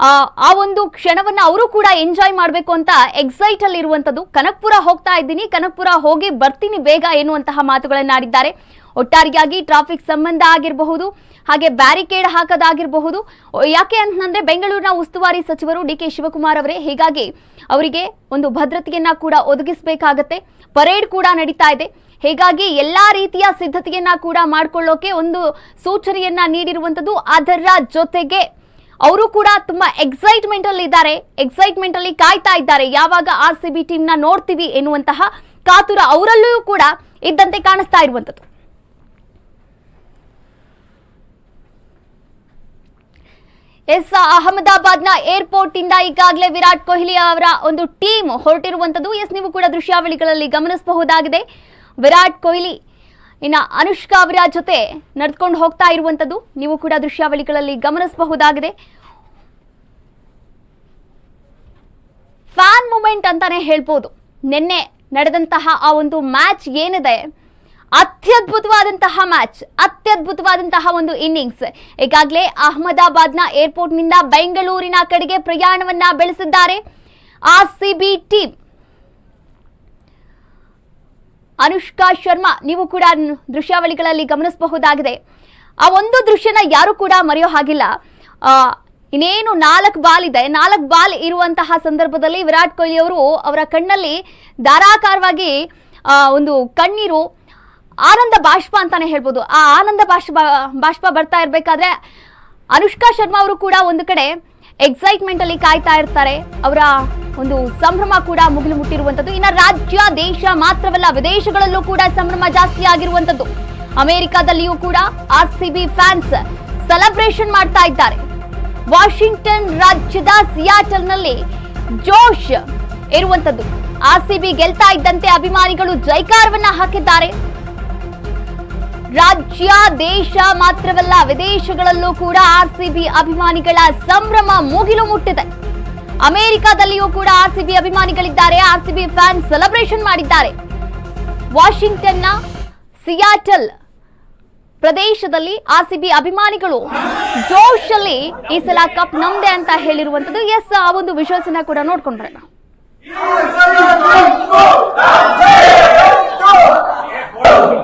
ಆ, ಒಂದು ಕ್ಷಣವನ್ನ ಅವರು ಕೂಡ ಎಂಜಾಯ್ ಮಾಡಬೇಕು ಅಂತ ಎಕ್ಸೈಟ್ ಅಲ್ಲಿ ಇರುವಂತದ್ದು ಕನಕ್ಪುರ ಹೋಗ್ತಾ ಇದ್ದೀನಿ. ಕನಕ್ಪುರ ಹೋಗಿ ಬರ್ತೀನಿ ಬೇಗ ಎನ್ನುವಂತಹ ಮಾತುಗಳನ್ನಾಡಿದ್ದಾರೆ. ಒಟ್ಟಾರೆಯಾಗಿ ಟ್ರಾಫಿಕ್ ಸಂಬಂಧ ಆಗಿರಬಹುದು ಹಾಗೆ ಬ್ಯಾರಿಕೇಡ್ ಹಾಕದಾಗಿರಬಹುದು. ಯಾಕೆ ಅಂತಂದ್ರೆ ಬೆಂಗಳೂರಿನ ಉಸ್ತುವಾರಿ ಸಚಿವರು ಡಿ ಕೆ ಶಿವಕುಮಾರ್ ಅವರೇ ಹೀಗಾಗಿ ಅವರಿಗೆ ಒಂದು ಭದ್ರತೆಯನ್ನ ಕೂಡ ಒದಗಿಸಬೇಕಾಗತ್ತೆ. ಪರೇಡ್ ಕೂಡ ನಡೀತಾ ಇದೆ. ಹೀಗಾಗಿ ಎಲ್ಲಾ ರೀತಿಯ ಸಿದ್ಧತೆಯನ್ನ ಕೂಡ ಮಾಡಿಕೊಳ್ಳೋಕೆ ಒಂದು ಸೂಚನೆಯನ್ನ ನೀಡಿರುವಂತದ್ದು ಅದರ ಜೊತೆಗೆ ಅವರು ಕೂಡ ತುಂಬಾ ಎಕ್ಸೈಟ್ಮೆಂಟ್ ಅಲ್ಲಿ ಇದ್ದಾರೆ. ಎಕ್ಸೈಟ್ಮೆಂಟ್ ಅಲ್ಲಿ ಕಾಯ್ತಾ ಇದ್ದಾರೆ. ಯಾವಾಗ ಆರ್ ಸಿ ಬಿ ಟೀಮ್ನ ನೋಡ್ತೀವಿ ಎನ್ನುವಂತಹ ಕಾತುರ ಅವರಲ್ಲೂ ಕೂಡ ಇದ್ದಂತೆ ಕಾಣಿಸ್ತಾ ಇರುವಂತದ್ದು. ಎಸ್ ಅಹಮದಾಬಾದ್ನ ಏರ್ಪೋರ್ಟ್ ಇಂದ ಈಗಾಗಲೇ ವಿರಾಟ್ ಕೊಹ್ಲಿ ಅವರ ಒಂದು ಟೀಮ್ ಹೊರಟಿರುವಂತದ್ದು. ಎಸ್, ನೀವು ಕೂಡ ದೃಶ್ಯಾವಳಿಗಳಲ್ಲಿ ಗಮನಿಸಬಹುದಾಗಿದೆ. ವಿರಾಟ್ ಕೊಹ್ಲಿ, ಇನ್ನ ಅನುಷ್ಕಾ ಅವರ ಜೊತೆ ನಡೆದುಕೊಂಡು ಹೋಗ್ತಾ ಇರುವಂತದ್ದು. ನೀವು ಕೂಡ ದೃಶ್ಯಾವಳಿಗಳಲ್ಲಿ ಗಮನಿಸಬಹುದಾಗಿದೆ. ಫ್ಯಾನ್ ಮೂಮೆಂಟ್ ಅಂತಾನೆ ಹೇಳ್ಬೋದು. ನಿನ್ನೆ ನಡೆದಂತಹ ಆ ಒಂದು ಮ್ಯಾಚ್ ಏನಿದೆ? ಅತ್ಯದ್ಭುತವಾದಂತಹ ಮ್ಯಾಚ್ ಅತ್ಯದ್ಭುತವಾದಂತಹ ಒಂದು ಇನ್ನಿಂಗ್ಸ್ ಈಗಾಗಲೇ ಅಹಮದಾಬಾದ್ನ ಏರ್ಪೋರ್ಟ್ನಿಂದ ಬೆಂಗಳೂರಿನ ಕಡೆಗೆ ಪ್ರಯಾಣವನ್ನ ಬೆಳೆಸಿದ್ದಾರೆ R C B team Anushka Sharma, ನೀವು ಕೂಡ ದೃಶ್ಯಾವಳಿಗಳಲ್ಲಿ ಗಮನಿಸಬಹುದಾಗಿದೆ. ಆ ಒಂದು ದೃಶ್ಯನ ಯಾರು ಕೂಡ ಮರೆಯೋ ಹಾಗಿಲ್ಲ. ಇನ್ನೇನು ನಾಲ್ಕು ಬಾಲ್ ಇದೆ. ನಾಲ್ಕು ಬಾಲ್ ಇರುವಂತಹ ಸಂದರ್ಭದಲ್ಲಿ ವಿರಾಟ್ ಕೊಹ್ಲಿ ಅವರು ಅವರ ಕಣ್ಣಲ್ಲಿ ಧಾರಾಕಾರವಾಗಿ ಒಂದು ಕಣ್ಣೀರು ಆನಂದ ಬಾಷ್ಪ ಅಂತಾನೆ ಹೇಳ್ಬೋದು. ಆ ಆನಂದ ಬಾಷ್ಪ ಬಾಷ್ಪ ಬರ್ತಾ ಇರಬೇಕಾದ್ರೆ ಅನುಷ್ಕಾ ಶರ್ಮಾ ಅವರು ಕೂಡ ಒಂದು ಕಡೆ ಎಕ್ಸೈಟ್ಮೆಂಟ್ ಅಲ್ಲಿ ಕಾಯ್ತಾ ಇರ್ತಾರೆ. ಅವರ ಒಂದು ಸಂಭ್ರಮ ಕೂಡ ಮುಗಿಲು ಮುಟ್ಟಿರುವಂತದ್ದು ಇನ್ನ ರಾಜ್ಯ, ದೇಶ ಮಾತ್ರವಲ್ಲ, ವಿದೇಶಗಳಲ್ಲೂ ಕೂಡ ಸಂಭ್ರಮ ಜಾಸ್ತಿ ಆಗಿರುವಂತದ್ದು ಅಮೆರಿಕಾದಲ್ಲಿಯೂ ಕೂಡ ಆರ್ ಫ್ಯಾನ್ಸ್ ಸೆಲೆಬ್ರೇಷನ್ ಮಾಡ್ತಾ ಇದ್ದಾರೆ. ವಾಷಿಂಗ್ಟನ್ ರಾಜ್ಯದ ಸಿಯಾಟಲ್ನಲ್ಲಿ ಜೋಶ್ ಇರುವಂತದ್ದು ಆರ್ ಸಿ ಬಿ ಗೆಲ್ತಾ ಇದ್ದಂತೆ ಅಭಿಮಾನಿಗಳು ಜೈಕಾರವನ್ನ ಹಾಕಿದ್ದಾರೆ. ರಾಜ್ಯ ದೇಶ ಮಾತ್ರವಲ್ಲ ವಿದೇಶಗಳಲ್ಲೂ ಕೂಡ ಆರ್ಸಿಬಿ ಅಭಿಮಾನಿಗಳ ಸಂಭ್ರಮ ಮುಗಿಲು ಮುಟ್ಟಿದೆ ಅಮೆರಿಕಾದಲ್ಲಿಯೂ ಕೂಡ ಆರ್ಸಿಬಿ ಅಭಿಮಾನಿಗಳಿದ್ದಾರೆ ಆರ್ಸಿಬಿ ಫ್ಯಾನ್ ಸೆಲೆಬ್ರೇಷನ್ ಮಾಡಿದ್ದಾರೆ ವಾಷಿಂಗ್ಟನ್ನ ಸಿಯಾಟಲ್ ಪ್ರದೇಶದಲ್ಲಿ ಆರ್ಸಿಬಿ ಅಭಿಮಾನಿಗಳು ಜೋಶಲ್ಲಿ ಈ ಸಲ ಕಪ್ ನಮ್ದೆ ಅಂತ ಹೇಳಿರುವಂತದ್ದು ಎಸ್ ಆ ಒಂದು ವಿಶ್ವಾಸನ ಕೂಡ ನೋಡ್ಕೊಂಡ್ ಬರೋಣ ನಿಂತಲ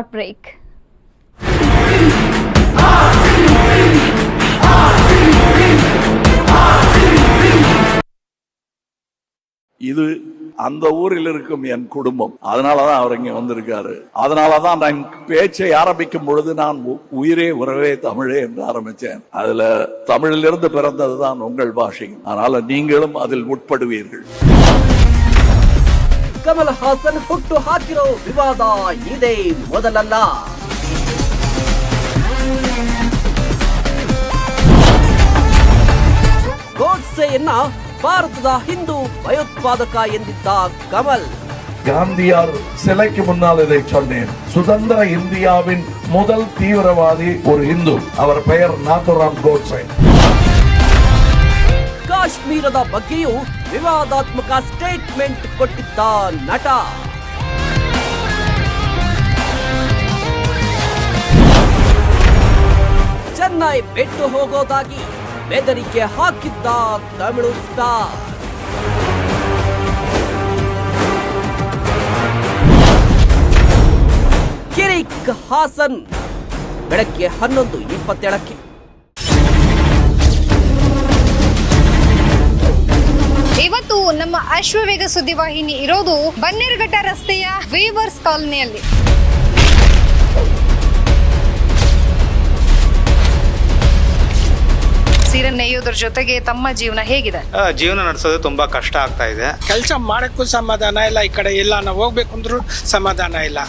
short break. இது அந்த ஊரில் இருக்கும் என் குடும்பம். அதனாலதான் அவர் இங்க வந்திருக்காரு. அதனாலதான் நான் பேச்சை ஆரம்பிக்கும் பொழுது நான் உயிரே உறவே தமிழே என்று ஆரம்பிச்சேன் அதுல தமிழிலிருந்து பிறந்ததுதான் உங்கள் பாஷை. அதனால நீங்களும் அதில் உட்படுவீர்கள். ಕಮಲ್ ಹಾಸನ್ ಹುಟ್ಟು ಹಾಕಿರೋ ವಿವಾದ ಇದೇ ಮೊದಲಲ್ಲ ಗೋಡ್ಸೆಯನ್ನ ಭಾರತದ ಹಿಂದೂ ಭಯೋತ್ಪಾದಕ ಎಂದಿದ್ದ ಕಮಲ್ காந்தியார் சிலைக்கு முன்னால் இதை சொன்னேன் சுதந்திர இந்தியாவின் முதல் தீவிரவாதி ஒரு இந்து அவர் பெயர் நாத்துராம் கோட்சே ಕಾಶ್ಮೀರದ ಬಗ್ಗೆಯೂ ವಿವಾದಾತ್ಮಕ ಸ್ಟೇಟ್ಮೆಂಟ್ ಕೊಟ್ಟಿದ್ದ ನಟ. ಚೆನ್ನೈ ಬಿಟ್ಟು ಹೋಗೋದಾಗಿ ಬೆದರಿಕೆ ಹಾಕಿದ್ದ ತಮಿಳು ಸ್ಟಾರ್. ಕಿರಿಕ್ ಹಾಸನ್ ಬೆಳಗ್ಗೆ ಹನ್ನೊಂದು ಇಪ್ಪತ್ತೇಳಕ್ಕೆ. ಇವತ್ತು ನಮ್ಮ ಅಶ್ವವೇಗ ಸುದ್ದಿವಾಹಿನಿ ಇರೋದು ಬನ್ನೇರುಘಟ್ಟ ರಸ್ತೆಯ ವೇವರ್ಸ್ ಕಾಲೋನಿಯಲ್ಲಿ. ಸೀರೆ ನೇಯೋದ್ರ ಜೊತೆಗೆ ತಮ್ಮ ಜೀವನ ಹೇಗಿದೆ? ಆ, ಜೀವನ ನಡೆಸೋದು ತುಂಬಾ ಕಷ್ಟ ಆಗ್ತಾ ಇದೆ. ಕೆಲಸ ಮಾಡಕ್ಕೂ ಸಮಾಧಾನ ಇಲ್ಲ ಈ ಕಡೆ ಎಲ್ಲ ನಾವು ಹೋಗ್ಬೇಕು ಅಂದ್ರೂ ಸಮಾಧಾನ ಇಲ್ಲ.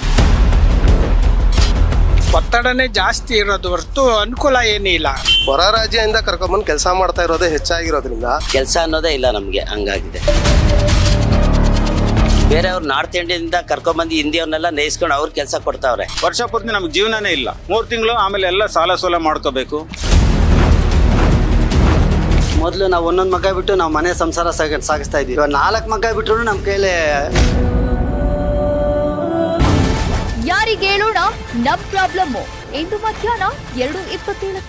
ಒತ್ತಡನೇ ಜಾಸ್ತಿ ಇರೋದು ಹೊರತು ಅನುಕೂಲ ಏನೂ ಇಲ್ಲ. ಹೊರ ರಾಜ್ಯದಿಂದ ಕರ್ಕೊಂಡ್ಬಂದು ಕೆಲಸ ಮಾಡ್ತಾ ಇರೋದೇ ಹೆಚ್ಚಾಗಿರೋದ್ರಿಂದ ಕೆಲಸ ಅನ್ನೋದೇ ಇಲ್ಲ ನಮಗೆ ಹಂಗಾಗಿದೆ. ಬೇರೆಯವ್ರು ನಾರ್ತ್ ಇಂಡಿಯಾದಿಂದ ಕರ್ಕೊಂಡ್ಬಂದು ಹಿಂದಿಯವ್ರನ್ನೆಲ್ಲ ನೇಯಿಸ್ಕೊಂಡು ಅವ್ರು ಕೆಲಸ ಕೊಡ್ತಾವ್ರೆ. ವರ್ಷ ಪೂರ್ತಿ ನಮ್ಗೆ ಜೀವನನೇ ಇಲ್ಲ. ಮೂರು ತಿಂಗಳು ಆಮೇಲೆ ಎಲ್ಲ ಸಾಲ ಸೋಲ ಮಾಡ್ಕೋಬೇಕು. ಮೊದಲು ನಾವು ಒಂದೊಂದು ಮಗ ಬಿಟ್ಟು ನಾವು ಮನೆ ಸಂಸಾರ ಸಾಗ ಸಾಗಿಸ್ತಾ ಇದ್ದೀವಿ. ನಾಲ್ಕು ಮಗ ಬಿಟ್ಟರು ನಮ್ಮ ಕೈಲಿ ಯಾರಿಗೆ ಹೇಳೋಣ ನಮ್ ಪ್ರಾಬ್ಲಮ್ ಇಂದು ಮಧ್ಯಾಹ್ನ ಎರಡು ಇಪ್ಪತ್ತೇಳು.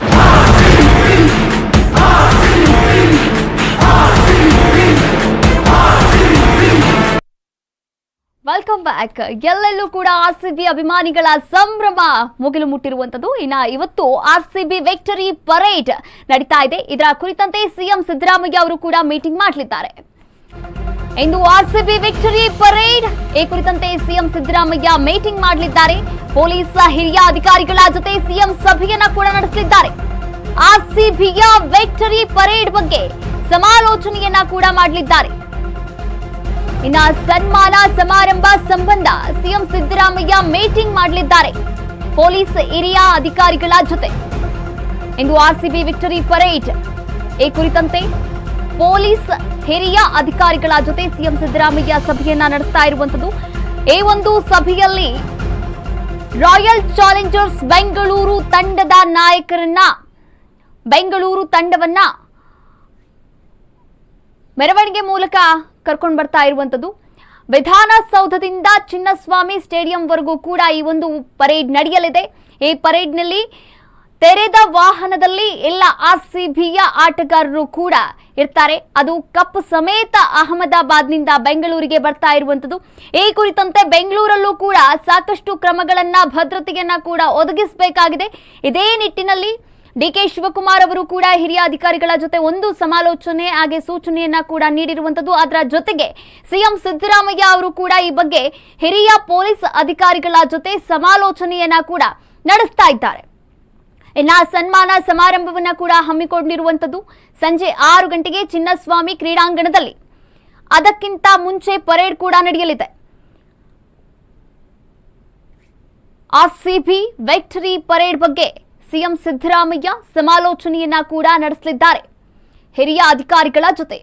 ವೆಲ್ಕಮ್ ಬ್ಯಾಕ್ ಎಲ್ಲೆಲ್ಲೂ ಕೂಡ ಆರ್ ಸಿ ಬಿ ಅಭಿಮಾನಿಗಳ ಸಂಭ್ರಮ ಮುಗಿಲು ಮುಟ್ಟಿರುವಂತದ್ದು ಇನ್ನ ಇವತ್ತು R C B victory parade ನಡೀತಾ ಇದೆ. ಇದರ ಕುರಿತಂತೆ ಸಿಎಂ ಸಿದ್ದರಾಮಯ್ಯ ಅವರು ಕೂಡ ಮೀಟಿಂಗ್ ಮಾಡಲಿದ್ದಾರೆ. ಇಂದು ಆರ್ಸಿಬಿ ವಿಕ್ಟರಿ ಪರೇಡ್. ಈ ಕುರಿತಂತೆ ಸಿಎಂ ಸಿದ್ದರಾಮಯ್ಯ ಮೀಟಿಂಗ್ ಮಾಡಲಿದ್ದಾರೆ. ಪೊಲೀಸ್ ಹಿರಿಯ ಅಧಿಕಾರಿಗಳ ಜೊತೆ ಸಿಎಂ ಸಭೆಯನ್ನ ಕೂಡ ನಡೆಸಲಿದ್ದಾರೆ ಆರ್ಸಿಬಿಯ ವಿಕ್ಟರಿ ಪರೇಡ್ ಬಗ್ಗೆ ಸಮಾಲೋಚನೆಯನ್ನ ಕೂಡ ಮಾಡಲಿದ್ದಾರೆ. ಇನ್ನ ಸನ್ಮಾನ ಸಮಾರಂಭ ಸಂಬಂಧ ಸಿಎಂ ಸಿದ್ದರಾಮಯ್ಯ ಮೀಟಿಂಗ್ ಮಾಡಲಿದ್ದಾರೆ. ಪೊಲೀಸ್ ಹಿರಿಯ ಅಧಿಕಾರಿಗಳ ಜೊತೆ. ಇಂದು ಆರ್ಸಿಬಿ ವಿಕ್ಟರಿ ಪರೇಡ್. ಈ ಕುರಿತಂತೆ ಪೊಲೀಸ್ ಹಿರಿಯ ಅಧಿಕಾರಿಗಳ ಜೊತೆ ಸಿಎಂ ಸಿದ್ದರಾಮಯ್ಯ ಸಭೆಯನ್ನ ನಡೆಸ್ತಾ ಇರುವಂತದ್ದು ಈ ಒಂದು ಸಭೆಯಲ್ಲಿ ರಾಯಲ್ ಚಾಲೆಂಜರ್ಸ್ ಬೆಂಗಳೂರು ತಂಡದ ನಾಯಕರನ್ನ, ಬೆಂಗಳೂರು ತಂಡವನ್ನ ಮೆರವಣಿಗೆ ಮೂಲಕ ಕರ್ಕೊಂಡು ಬರ್ತಾ ಇರುವಂತದ್ದು ವಿಧಾನಸೌಧದಿಂದ ಚಿನ್ನಸ್ವಾಮಿ ಸ್ಟೇಡಿಯಂವರೆಗೂ ಕೂಡ ಈ ಒಂದು ಪರೇಡ್ ನಡೆಯಲಿದೆ. ಈ ಪರೇಡ್ನಲ್ಲಿ ತೆರೆದ ವಾಹನದಲ್ಲಿ ಎಲ್ಲ ಆರ್ಸಿಬಿಯ ಆಟಗಾರರು ಕೂಡ ಇರ್ತಾರೆ. ಅದು ಕಪ್ ಸಮೇತ ಅಹಮದಾಬಾದ್ನಿಂದ ಬೆಂಗಳೂರಿಗೆ ಬರ್ತಾ ಇರುವಂತದ್ದು ಈ ಕುರಿತಂತೆ ಬೆಂಗಳೂರಲ್ಲೂ ಕೂಡ ಸಾಕಷ್ಟು ಕ್ರಮಗಳನ್ನ, ಭದ್ರತೆಯನ್ನ ಕೂಡ ಒದಗಿಸಬೇಕಾಗಿದೆ. ಇದೇ ನಿಟ್ಟಿನಲ್ಲಿ ಡಿ ಕೆ ಶಿವಕುಮಾರ್ ಅವರು ಕೂಡ ಹಿರಿಯ ಅಧಿಕಾರಿಗಳ ಜೊತೆ ಒಂದು ಸಮಾಲೋಚನೆ ಹಾಗೆ ಸೂಚನೆಯನ್ನ ಕೂಡ ನೀಡಿರುವಂತದ್ದು ಅದರ ಜೊತೆಗೆ ಸಿಎಂ ಸಿದ್ದರಾಮಯ್ಯ ಅವರು ಕೂಡ ಈ ಬಗ್ಗೆ ಹಿರಿಯ ಪೊಲೀಸ್ ಅಧಿಕಾರಿಗಳ ಜೊತೆ ಸಮಾಲೋಚನೆಯನ್ನ ಕೂಡ ನಡೆಸ್ತಾ ಇದ್ದಾರೆ. ಇನ್ನ ಸನ್ಮಾನ ಸಮಾರಂಭವನ್ನ ಕೂಡ ಹಮ್ಮಿಕೊಂಡಿರುವಂತದ್ದು ಸಂಜೆ ಆರು ಗಂಟೆಗೆ ಚಿನ್ನಸ್ವಾಮಿ ಕ್ರೀಡಾಂಗಣದಲ್ಲಿ. ಅದಕ್ಕಿಂತ ಮುಂಚೆ ಪರೇಡ್ ಕೂಡ ನಡೆಯಲಿದೆ. ಆರ್ಸಿಬಿ ವೆಕ್ಟರಿ ಪರೇಡ್ ಬಗ್ಗೆ ಸಿಎಂ ಸಿದ್ದರಾಮಯ್ಯ ಸಮಾಲೋಚನೆಯನ್ನ ಕೂಡ ನಡೆಸಲಿದ್ದಾರೆ. ಹಿರಿಯ ಅಧಿಕಾರಿಗಳ ಜೊತೆ.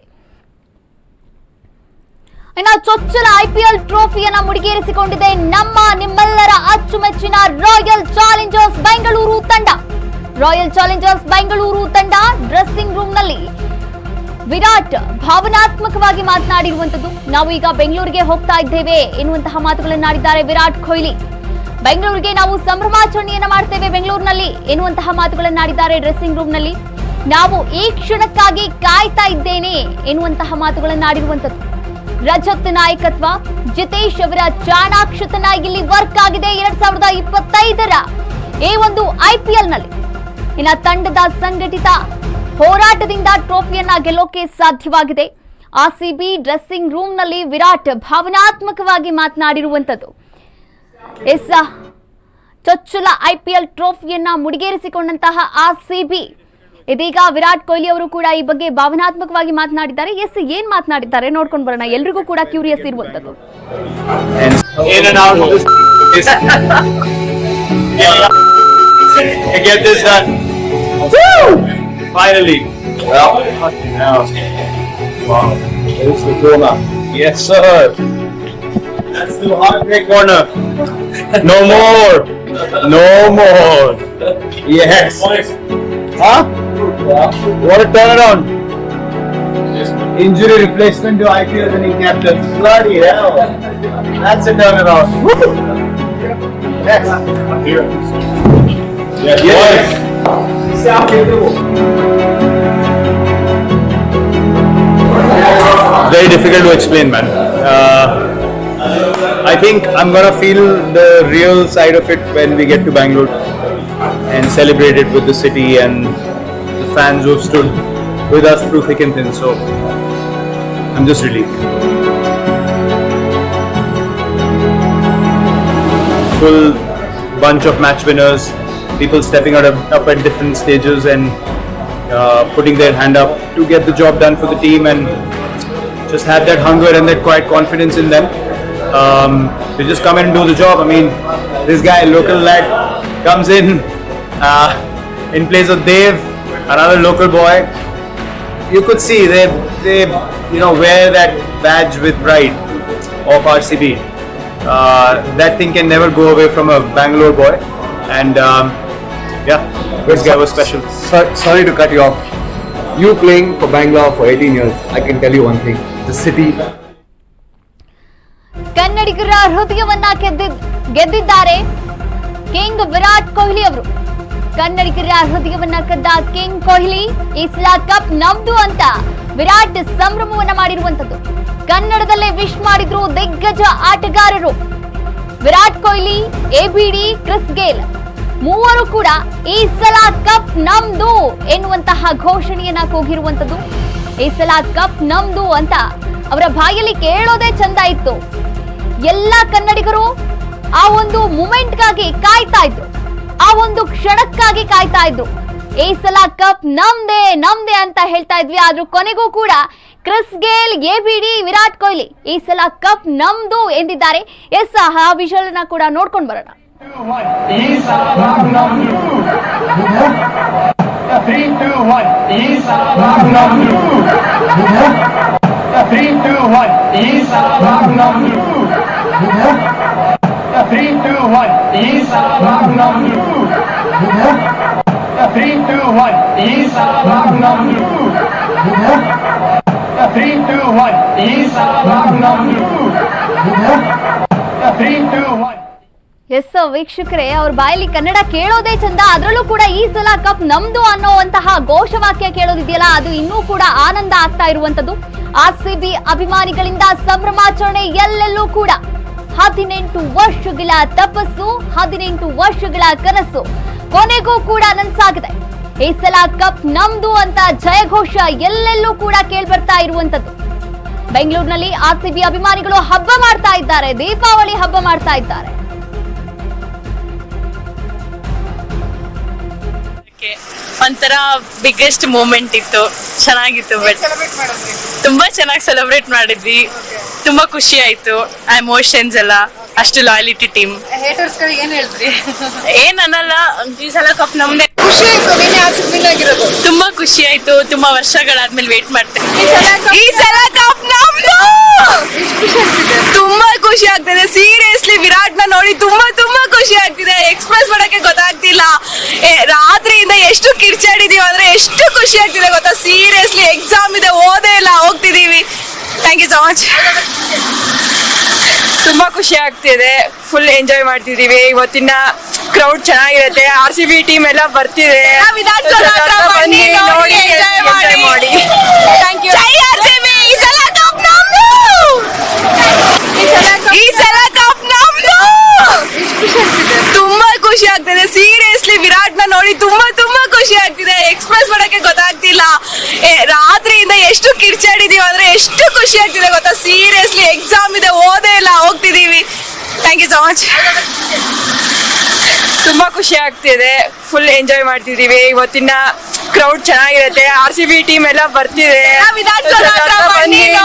ಇನ್ನು ಚೊಚ್ಚಲ ಐಪಿಎಲ್ ಟ್ರೋಫಿಯನ್ನ ಮುಡಿಗೇರಿಸಿಕೊಂಡಿದೆ ನಮ್ಮ ನಿಮ್ಮೆಲ್ಲರ ಅಚ್ಚುಮೆಚ್ಚಿನ ರಾಯಲ್ ಚಾಲೆಂಜರ್ಸ್ ಬೆಂಗಳೂರು ತಂಡ. ರಾಯಲ್ ಚಾಲೆಂಜರ್ಸ್ ಬೆಂಗಳೂರು ತಂಡ ಡ್ರೆಸ್ಸಿಂಗ್ ರೂಮ್ನಲ್ಲಿ ವಿರಾಟ್ ಭಾವನಾತ್ಮಕವಾಗಿ ಮಾತನಾಡಿರುವಂತದ್ದು. ನಾವು ಈಗ ಬೆಂಗಳೂರಿಗೆ ಹೋಗ್ತಾ ಇದ್ದೇವೆ ಎನ್ನುವಂತಹ ಮಾತುಗಳನ್ನಾಡಿದ್ದಾರೆ ವಿರಾಟ್ ಕೊಹ್ಲಿ. ಬೆಂಗಳೂರಿಗೆ ನಾವು ಸಂಭ್ರಮಾಚರಣೆಯನ್ನು ಮಾಡ್ತೇವೆ ಬೆಂಗಳೂರಿನಲ್ಲಿ ಎನ್ನುವಂತಹ ಮಾತುಗಳನ್ನಾಡಿದ್ದಾರೆ ಡ್ರೆಸ್ಸಿಂಗ್ ರೂಮ್ನಲ್ಲಿ ನಾವು ಈ ಕ್ಷಣಕ್ಕಾಗಿ ಕಾಯ್ತಾ ಇದ್ದೇನೆ ಎನ್ನುವಂತಹ ಮಾತುಗಳನ್ನಾಡಿರುವಂತದ್ದು. ರಜತ್ ನಾಯಕತ್ವ, ಜಿತೇಶ್ ಅವರ ಚಾಣಾಕ್ಷತನ ಇಲ್ಲಿ ವರ್ಕ್ ಆಗಿದೆ. ಎರಡ್ ಸಾವಿರದ ಇಪ್ಪತ್ತೈದರ ಈ ಒಂದು ಐಪಿಎಲ್ನಲ್ಲಿ. ಇನ್ನ ತಂಡದ ಸಂಘಟಿತ ಹೋರಾಟದಿಂದ ಟ್ರೋಫಿಯನ್ನ ಗೆಲ್ಲೋಕೆ ಸಾಧ್ಯವಾಗಿದೆ. ಆರ್ಸಿಬಿ ಡ್ರೆಸ್ಸಿಂಗ್ ರೂಮ್ನಲ್ಲಿ ವಿರಾಟ್ ಭಾವನಾತ್ಮಕವಾಗಿ ಮಾತನಾಡಿರುವಂತದ್ದು ಎಸ್ ಚೊಚ್ಚಲ ಐಪಿಎಲ್ ಟ್ರೋಫಿಯನ್ನ ಮುಡಿಗೇರಿಸಿಕೊಂಡಂತಹ ಆರ್ಸಿಬಿ. ಇದೀಗ ವಿರಾಟ್ ಕೊಹ್ಲಿ ಅವರು ಕೂಡ ಈ ಬಗ್ಗೆ ಭಾವನಾತ್ಮಕವಾಗಿ ಮಾತನಾಡಿದ್ದಾರೆ. ಎಸ್ ಏನ್ ಮಾತನಾಡಿದ್ದಾರೆ? ನೋಡ್ಕೊಂಡು ಬರೋಣ. ಎಲ್ರಿಗೂ ಕೂಡ ಕ್ಯೂರಿಯಸ್ ಇರುವಂತದ್ದು *laughs* *laughs* and out of this. Get this done. Woo! Finally. Well, now. Wow. There's the corner. Yes, sir. That's the heartbreak corner. No more. No more. Yes. Huh? What a turnaround. Injury replacement to IPL winning captain. Bloody hell. That's a turnaround. Next. Here. Yes. yes. Very difficult to explain, man. Uh, I think I'm gonna feel the real side of it when we get to Bangalore and celebrate it with the city and the fans who have stood with us through thick and thin. So I'm just relieved. Full bunch of match winners, people stepping out of, up at different stages and uh, putting their hand up to get the job done for the team and just have that hunger and that quiet confidence in them um, to just come in and do the job. I mean, this guy, local lad, comes in uh, in place of Dave, another local boy. You could see they they you know wear that badge with pride of RCB. Uh, that thing can never go away from a Bangalore boy, and um, yeah, this guy was special. sorry to cut you off. You playing for Bangalore for 18 years, I can tell you one thing. The city ಕನ್ನಡಿಗರ ಹೃದಯವನ್ನ ಗೆದ್ದಿದ್ ಗೆದ್ದಿದ್ದಾರೆ king Virat Kohli ಅವರು ಕನ್ನಡಿಗರ ಹೃದಯವನ್ನ ಕದ್ದ king Kohli ಈ ಸಲ cup ನಮ್ದು ಅಂತ ವಿರಾಟ್ ಸಂಭ್ರಮವನ್ನ ಮಾಡಿರುವಂತದ್ದು ಕನ್ನಡದಲ್ಲೇ ವಿಶ್ ಮಾಡಿದ್ರು ದಿಗ್ಗಜ ಆಟಗಾರರು Virat Kohli ABD Chris Gayle ಮೂವರು ಕೂಡ ಈ ಸಲ ಕಪ್ ನಮ್ದು ಎನ್ನುವಂತಹ ಘೋಷಣೆಯನ್ನ ಕೂಗಿರುವಂತದ್ದು. ಈ ಸಲ ಕಪ್ ನಮ್ದು ಅಂತ ಅವರ ಬಾಯಲ್ಲಿ ಕೇಳೋದೇ ಚಂದ ಇತ್ತು. ಎಲ್ಲ ಕನ್ನಡಿಗರು ಆ ಒಂದು ಮೂಮೆಂಟ್ಗಾಗಿ ಕಾಯ್ತಾ ಇದ್ರು. ಆ ಒಂದು ಕ್ಷಣಕ್ಕಾಗಿ ಕಾಯ್ತಾ ಇದ್ರು. ಈ ಸಲ ಕಪ್ ನಮ್ದೇ ನಮ್ದೇ ಅಂತ ಹೇಳ್ತಾ ಇದ್ವಿ. ಆದ್ರೂ ಕೊನೆಗೂ ಕೂಡ Chris Gayle, A B D, Virat Kohli ಈ ಸಲ ಕಪ್ ನಮ್ದು ಎಂದಿದ್ದಾರೆ. ಎಸ್, ಆ ವಿಷಯನ ಕೂಡ ನೋಡ್ಕೊಂಡು ಬರೋಣ. Two, one. Isa Ragnarok. Three, two, one. Isa Ragnarok. Three, two, one. Isa Ragnarok. Three, two, one. Isa Ragnarok. Three, two, one. Isa Ragnarok. Three, two, one. Yes ವೀಕ್ಷಕರೇ, ಅವ್ರ ಬಾಯಲ್ಲಿ ಕನ್ನಡ ಕೇಳೋದೇ ಚಂದ. ಅದರಲ್ಲೂ ಕೂಡ ಈ ಸಲ ಕಪ್ ನಮ್ದು ಅನ್ನೋವಂತಹ ಘೋಷವಾಕ್ಯ ಕೇಳೋದಿದೆಯಲ್ಲ, ಅದು ಇನ್ನೂ ಕೂಡ ಆನಂದ ಆಗ್ತಾ ಇರುವಂತದ್ದು ಆರ್ ಸಿ ಬಿ ಅಭಿಮಾನಿಗಳಿಂದ ಸಂಭ್ರಮಾಚರಣೆ ಎಲ್ಲೆಲ್ಲೂ ಕೂಡ. ಹದಿನೆಂಟು ವರ್ಷಗಳ ತಪಸ್ಸು, ಹದಿನೆಂಟು ವರ್ಷಗಳ ಕನಸು. ಕೊನೆಗೂ ಕೂಡ ನನ್ಸಾಗಿದೆ. ಈ ಸಲ ಕಪ್ ನಮ್ದು ಅಂತ ಜಯಘೋಷ ಎಲ್ಲೆಲ್ಲೂ ಕೂಡ ಕೇಳ್ಬರ್ತಾ ಇರುವಂತದ್ದು ಬೆಂಗಳೂರಿನಲ್ಲಿ ಆರ್ ಸಿ ಬಿ ಅಭಿಮಾನಿಗಳು ಹಬ್ಬ ಮಾಡ್ತಾ ಇದ್ದಾರೆ, ದೀಪಾವಳಿ ಹಬ್ಬ ಮಾಡ್ತಾ ಇದ್ದಾರೆ. ಒಂಥರ ಬಿಗ್ಗೆಸ್ಟ್ ಮೂಮೆಂಟ್ ಇತ್ತು. ಚೆನ್ನಾಗಿತ್ತು ಬಟ್ ತುಂಬಾ ಚೆನ್ನಾಗಿ ಸೆಲೆಬ್ರೇಟ್ ಮಾಡಿದ್ವಿ. ತುಂಬಾ ಖುಷಿ ಆಯ್ತು ಎಮೋಷನ್ಸ್ ಎಲ್ಲ. ಅಷ್ಟು ಲಾಯಲಿಟಿ ಟೀಮ್ ಹೇಟರ್ಸ್ ಗಳಿಗೆ ಏನ್ ಹೇಳ್ತೀರಿ? ಏನ್ ಅನ್ನಲ್ಲ ಈ ಸಲ ಕಪ್ ನಮ್ದೆ. ಖುಷಿ ಆಯ್ತು ವಿನ್ ಆಗಿರೋದು ತುಂಬಾ ಖುಷಿ ಆಯ್ತು ತುಂಬಾ ವರ್ಷಗಳಾದ್ಮೇಲೆ ವೇಟ್ ಮಾಡ್ತೇನೆ. ಈ ಸಲ ಈ ಸಲ ಕಪ್ ನಮ್ದು! ತುಂಬಾ ಖುಷಿ ಆಗ್ತಿದೆ ಸೀರಿಯಸ್ಲಿ ವಿರಾಟ್ನ ನೋಡಿ ತುಂಬಾ ತುಂಬಾ ಖುಷಿ ಆಗ್ತಿದೆ. ಎಕ್ಸ್ಪ್ರೆಸ್ ಮಾಡಕ್ಕೆ ಗೊತ್ತಾಗ್ತಿಲ್ಲ. ಏ, ರಾತ್ರಿಯಿಂದ ಎಷ್ಟು ಕಿರ್ಚಾಡಿದೀವಿ ಅಂದ್ರೆ ಎಷ್ಟು ಖುಷಿ ಆಗ್ತಿದೆ ಗೊತ್ತಾ? ಸೀರಿಯಸ್ಲಿ ಎಕ್ಸಾಮ್ ಇದೆ ಓದೇ ಇಲ್ಲ ಹೋಗ್ತಿದೀವಿ. ಥ್ಯಾಂಕ್ ಯು ಸೊ ಮಚ್ ತುಂಬಾ ಖುಷಿ ಆಗ್ತಿದೆ. ಫುಲ್ ಎಂಜಾಯ್ ಮಾಡ್ತಿದೀವಿ. ಇವತ್ತಿನ ಕ್ರೌಡ್ ಚೆನ್ನಾಗಿರುತ್ತೆ. ಆರ್ ಸಿ ಬಿ ಟೀಮ್ ಎಲ್ಲ ಬರ್ತಿದೆ. ನೋಡಿ ಎಂಜಾಯ್ ಮಾಡಿ ಥ್ಯಾಂಕ್ ಯು ಈ ಸಲ ಕಪ್ ನಮ್ದು ಈ ಸಲ ಕಪ್ ನಮ್ದು ತುಂಬಾ ಖುಷಿ ಆಗ್ತಿದೆ ಸೀರಿಯಸ್ಲಿ ವಿರಾಟ್ನ ನೋಡಿ ತುಂಬಾ ತುಂಬಾ ಖುಷಿ ಆಗ್ತಿದೆ. ಎಕ್ಸ್ಪ್ರೆಸ್ ಮಾಡಕ್ಕೆ ಗೊತ್ತಾಗ್ತಿಲ್ಲ. ರಾತ್ರಿಯಿಂದ ಎಷ್ಟು ಕಿರ್ಚಾಡಿದೀವಿ ಅಂದ್ರೆ ಎಷ್ಟು ಖುಷಿ ಆಗ್ತಿದೆ ಗೊತ್ತಾ? ಸೀರಿಯಸ್ಲಿ ಎಕ್ಸಾಮ್ ಇದೆ ಓದೇ ಇಲ್ಲ ಹೋಗ್ತಿದೀವಿ. ಥ್ಯಾಂಕ್ ಯು ಸೊ ಮಚ್ ತುಂಬಾ ಖುಷಿ ಆಗ್ತಿದೆ. ಫುಲ್ ಎಂಜಾಯ್ ಮಾಡ್ತಿದೀವಿ. ಇವತ್ತಿನ ಕ್ರೌಡ್ ಚೆನ್ನಾಗಿರುತ್ತೆ. ಆರ್ ಸಿ ಬಿ ಟೀಮ್ ಎಲ್ಲ ಬರ್ತಿದೆ.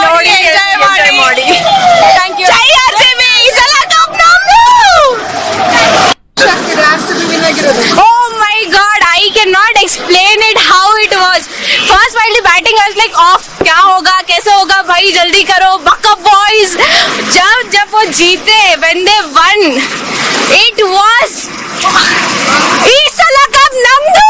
ನೋಡಿ ಎಂಜಾಯ್ ಮಾಡಿ. Thank you batting I was like off, क्या होगा कैसे होगा भाई जल्दी करो buck up boys. जब जब वो जीते when they won, it was ಈ ಸಲ ಕಪ್ ನಮ್ದು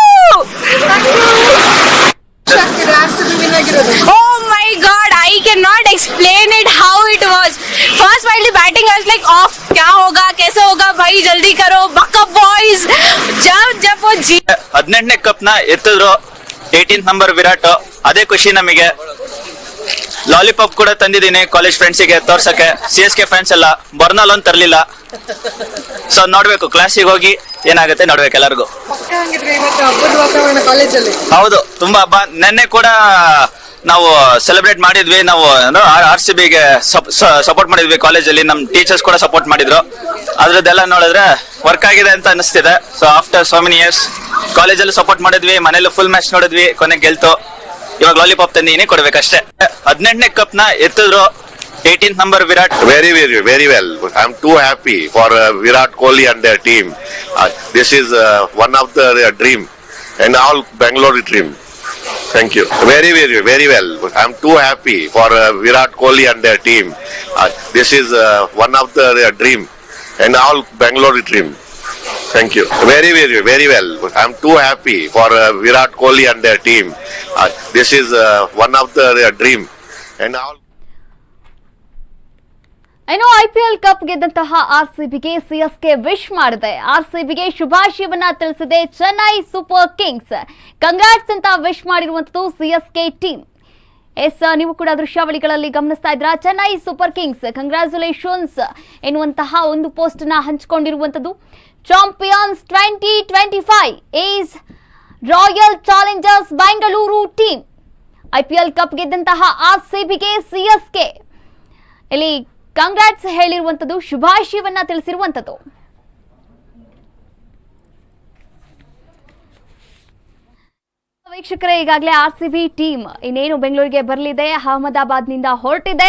ಖುಷಿ ಆಗ್ತಿದೆ ಆರ್ ಸಿ ಬಿ ವಿನ್ ಆಗಿರೋದು Oh my god, I cannot explain it how it was. First while the batting I was like off, क्या होगा कैसे होगा भाई जल्दी करो buck up boys. जब जब वो जीते ಹದಿನೆಂಟನೇ ಕಪ್ ನ ಎತ್ತಿದ್ರು ಏಯ್ಟೀನ್ತ್ ನಂಬರ್ ವಿರಾಟ್ ಅದೇ ಖುಷಿ ನಮಗೆ. ಲಾಲಿಪಾಪ್ ಕೂಡ ತಂದಿದ್ದೀನಿ ಕಾಲೇಜ್ ಫ್ರೆಂಡ್ಸಿಗೆ ತೋರ್ಸಕ್ಕೆ. ಸಿ ಎಸ್ ಕೆ ಫ್ರೆಂಡ್ಸ್ ಎಲ್ಲ ಬರ್ನಲ್ ಒಂದು ತರಲಿಲ್ಲ. ಸೊ ನೋಡ್ಬೇಕು ಕ್ಲಾಸಿಗೆ ಹೋಗಿ ಏನಾಗುತ್ತೆ ನೋಡ್ಬೇಕು ಎಲ್ಲರಿಗೂ. ಹೌದು, ತುಂಬಾ ಹಬ್ಬ. ನಿನ್ನೆ ಕೂಡ ನಾವು ಸೆಲೆಬ್ರೇಟ್ ಮಾಡಿದ್ವಿ, ನಾವು ಆರ್ ಸಿ ಬಿಗೆ ಸಪೋರ್ಟ್ ಮಾಡಿದ್ವಿ ಕಾಲೇಜಲ್ಲಿ ನಮ್ಮ ಟೀಚರ್ಸ್ ಕೂಡ ಸಪೋರ್ಟ್ ಮಾಡಿದ್ರು. ಅದ್ರದ್ದೆಲ್ಲ ನೋಡಿದ್ರೆ ವರ್ಕ್ ಆಗಿದೆ ಅಂತ ಅನಿಸ್ತಿದೆ. So after so many years ಕಾಲೇಜಲ್ಲಿ ಸಪೋರ್ಟ್ ಮಾಡಿದ್ವಿ, ಮನೇಲಿ ಫುಲ್ ಮ್ಯಾಚ್ ನೋಡಿದ್ವಿ, ಕೊನೆಗೆ ಗೆಲ್ತು. ಇವಾಗ ಲಾಲಿಪಾಪ್ ತಂದಿನಿ ಕೊಡ್ಬೇಕಷ್ಟೇ ಹದಿನೆಂಟನೇ ಕಪ್ನ ಎತ್ತಿದ್ರು eighteenth number Virat Very, very, very well. I'm too happy for uh, Virat Kohli and their team. Uh, this is uh, one of the uh, dream and all Bangalore dream. Thank you. Very, very, very well. I'm too happy for uh, Virat Kohli and their team. Uh, this is uh, one of the Thank you. Very, very, very well. I'm too happy for uh, Virat Kohli and their team. Uh, this is uh, one of the uh, dream and all. ಇನ್ನು IPL cup ಗೆದ್ದಂತಹ R ಸಿಬಿಗೆ CSK wish ಮಾಡಿದೆ R ಸಿಬಿಗೆ ಶುಭಾಶಯವನ್ನ ತಿಳಿಸಿದೆ Chennai super Kings congrats ಅಂತ wish ಮಾಡಿರುವಂತದ್ದು CSK team yes ನೀವು ಕೂಡ ದೃಶ್ಯಾವಳಿಗಳಲ್ಲಿ ಗಮನಿಸ್ತಾ ಇದ್ರ ಚೆನ್ನೈ ಸೂಪರ್ ಕಿಂಗ್ಸ್ ಕಂಗ್ರಾಚುಲೇಷನ್ಸ್ ಎನ್ನುವಂತಹ ಒಂದು ಪೋಸ್ಟ್ನ ಹಂಚಿಕೊಂಡಿರುವಂತದ್ದು champions twenty twenty five is Royal Challengers Bengaluru team IPL cup ಗೆದ್ದಂತಹ R ಸಿಬಿಗೆ ಸಿಎಸ್ಕೆ ಇಲ್ಲಿ ಕಂಗ್ರಾಟ್ಸ್ ಹೇಳಿರುವಂತದ್ದು ಶುಭಾಶಯವನ್ನ ತಿಳಿಸಿರುವಂತದ್ದು ವೀಕ್ಷಕರೇ, ಈಗಾಗಲೇ ಆರ್ ಸಿ ಬಿ ಟೀಮ್ ಇನ್ನೇನು ಬೆಂಗಳೂರಿಗೆ ಬರಲಿದೆ, ಅಹಮದಾಬಾದ್ನಿಂದ ಹೊರಟಿದೆ.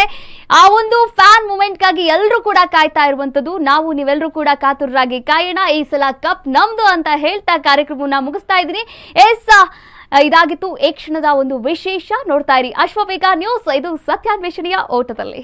ಆ ಒಂದು ಫ್ಯಾನ್ ಮೂಮೆಂಟ್ಗಾಗಿ ಎಲ್ಲರೂ ಕೂಡ ಕಾಯ್ತಾ ಇರುವಂತದ್ದು ನಾವು ನೀವೆಲ್ಲರೂ ಕೂಡ ಕಾತುರರಾಗಿ ಕಾಯೋಣ. ಈ ಸಲ ಕಪ್ ನಮ್ದು ಅಂತ ಹೇಳ್ತಾ ಕಾರ್ಯಕ್ರಮವನ್ನ ಮುಗಿಸ್ತಾ ಇದ್ದೀನಿ. ಎಸ್ ಇದಾಗಿತ್ತು ಈ ಕ್ಷಣದ ಒಂದು ವಿಶೇಷ. ನೋಡ್ತಾ ಇರಿ ಅಶ್ವವೇಗ ನ್ಯೂಸ್. ಇದು ಸತ್ಯಾನ್ವೇಷಣೆಯ ಓಟದಲ್ಲಿ.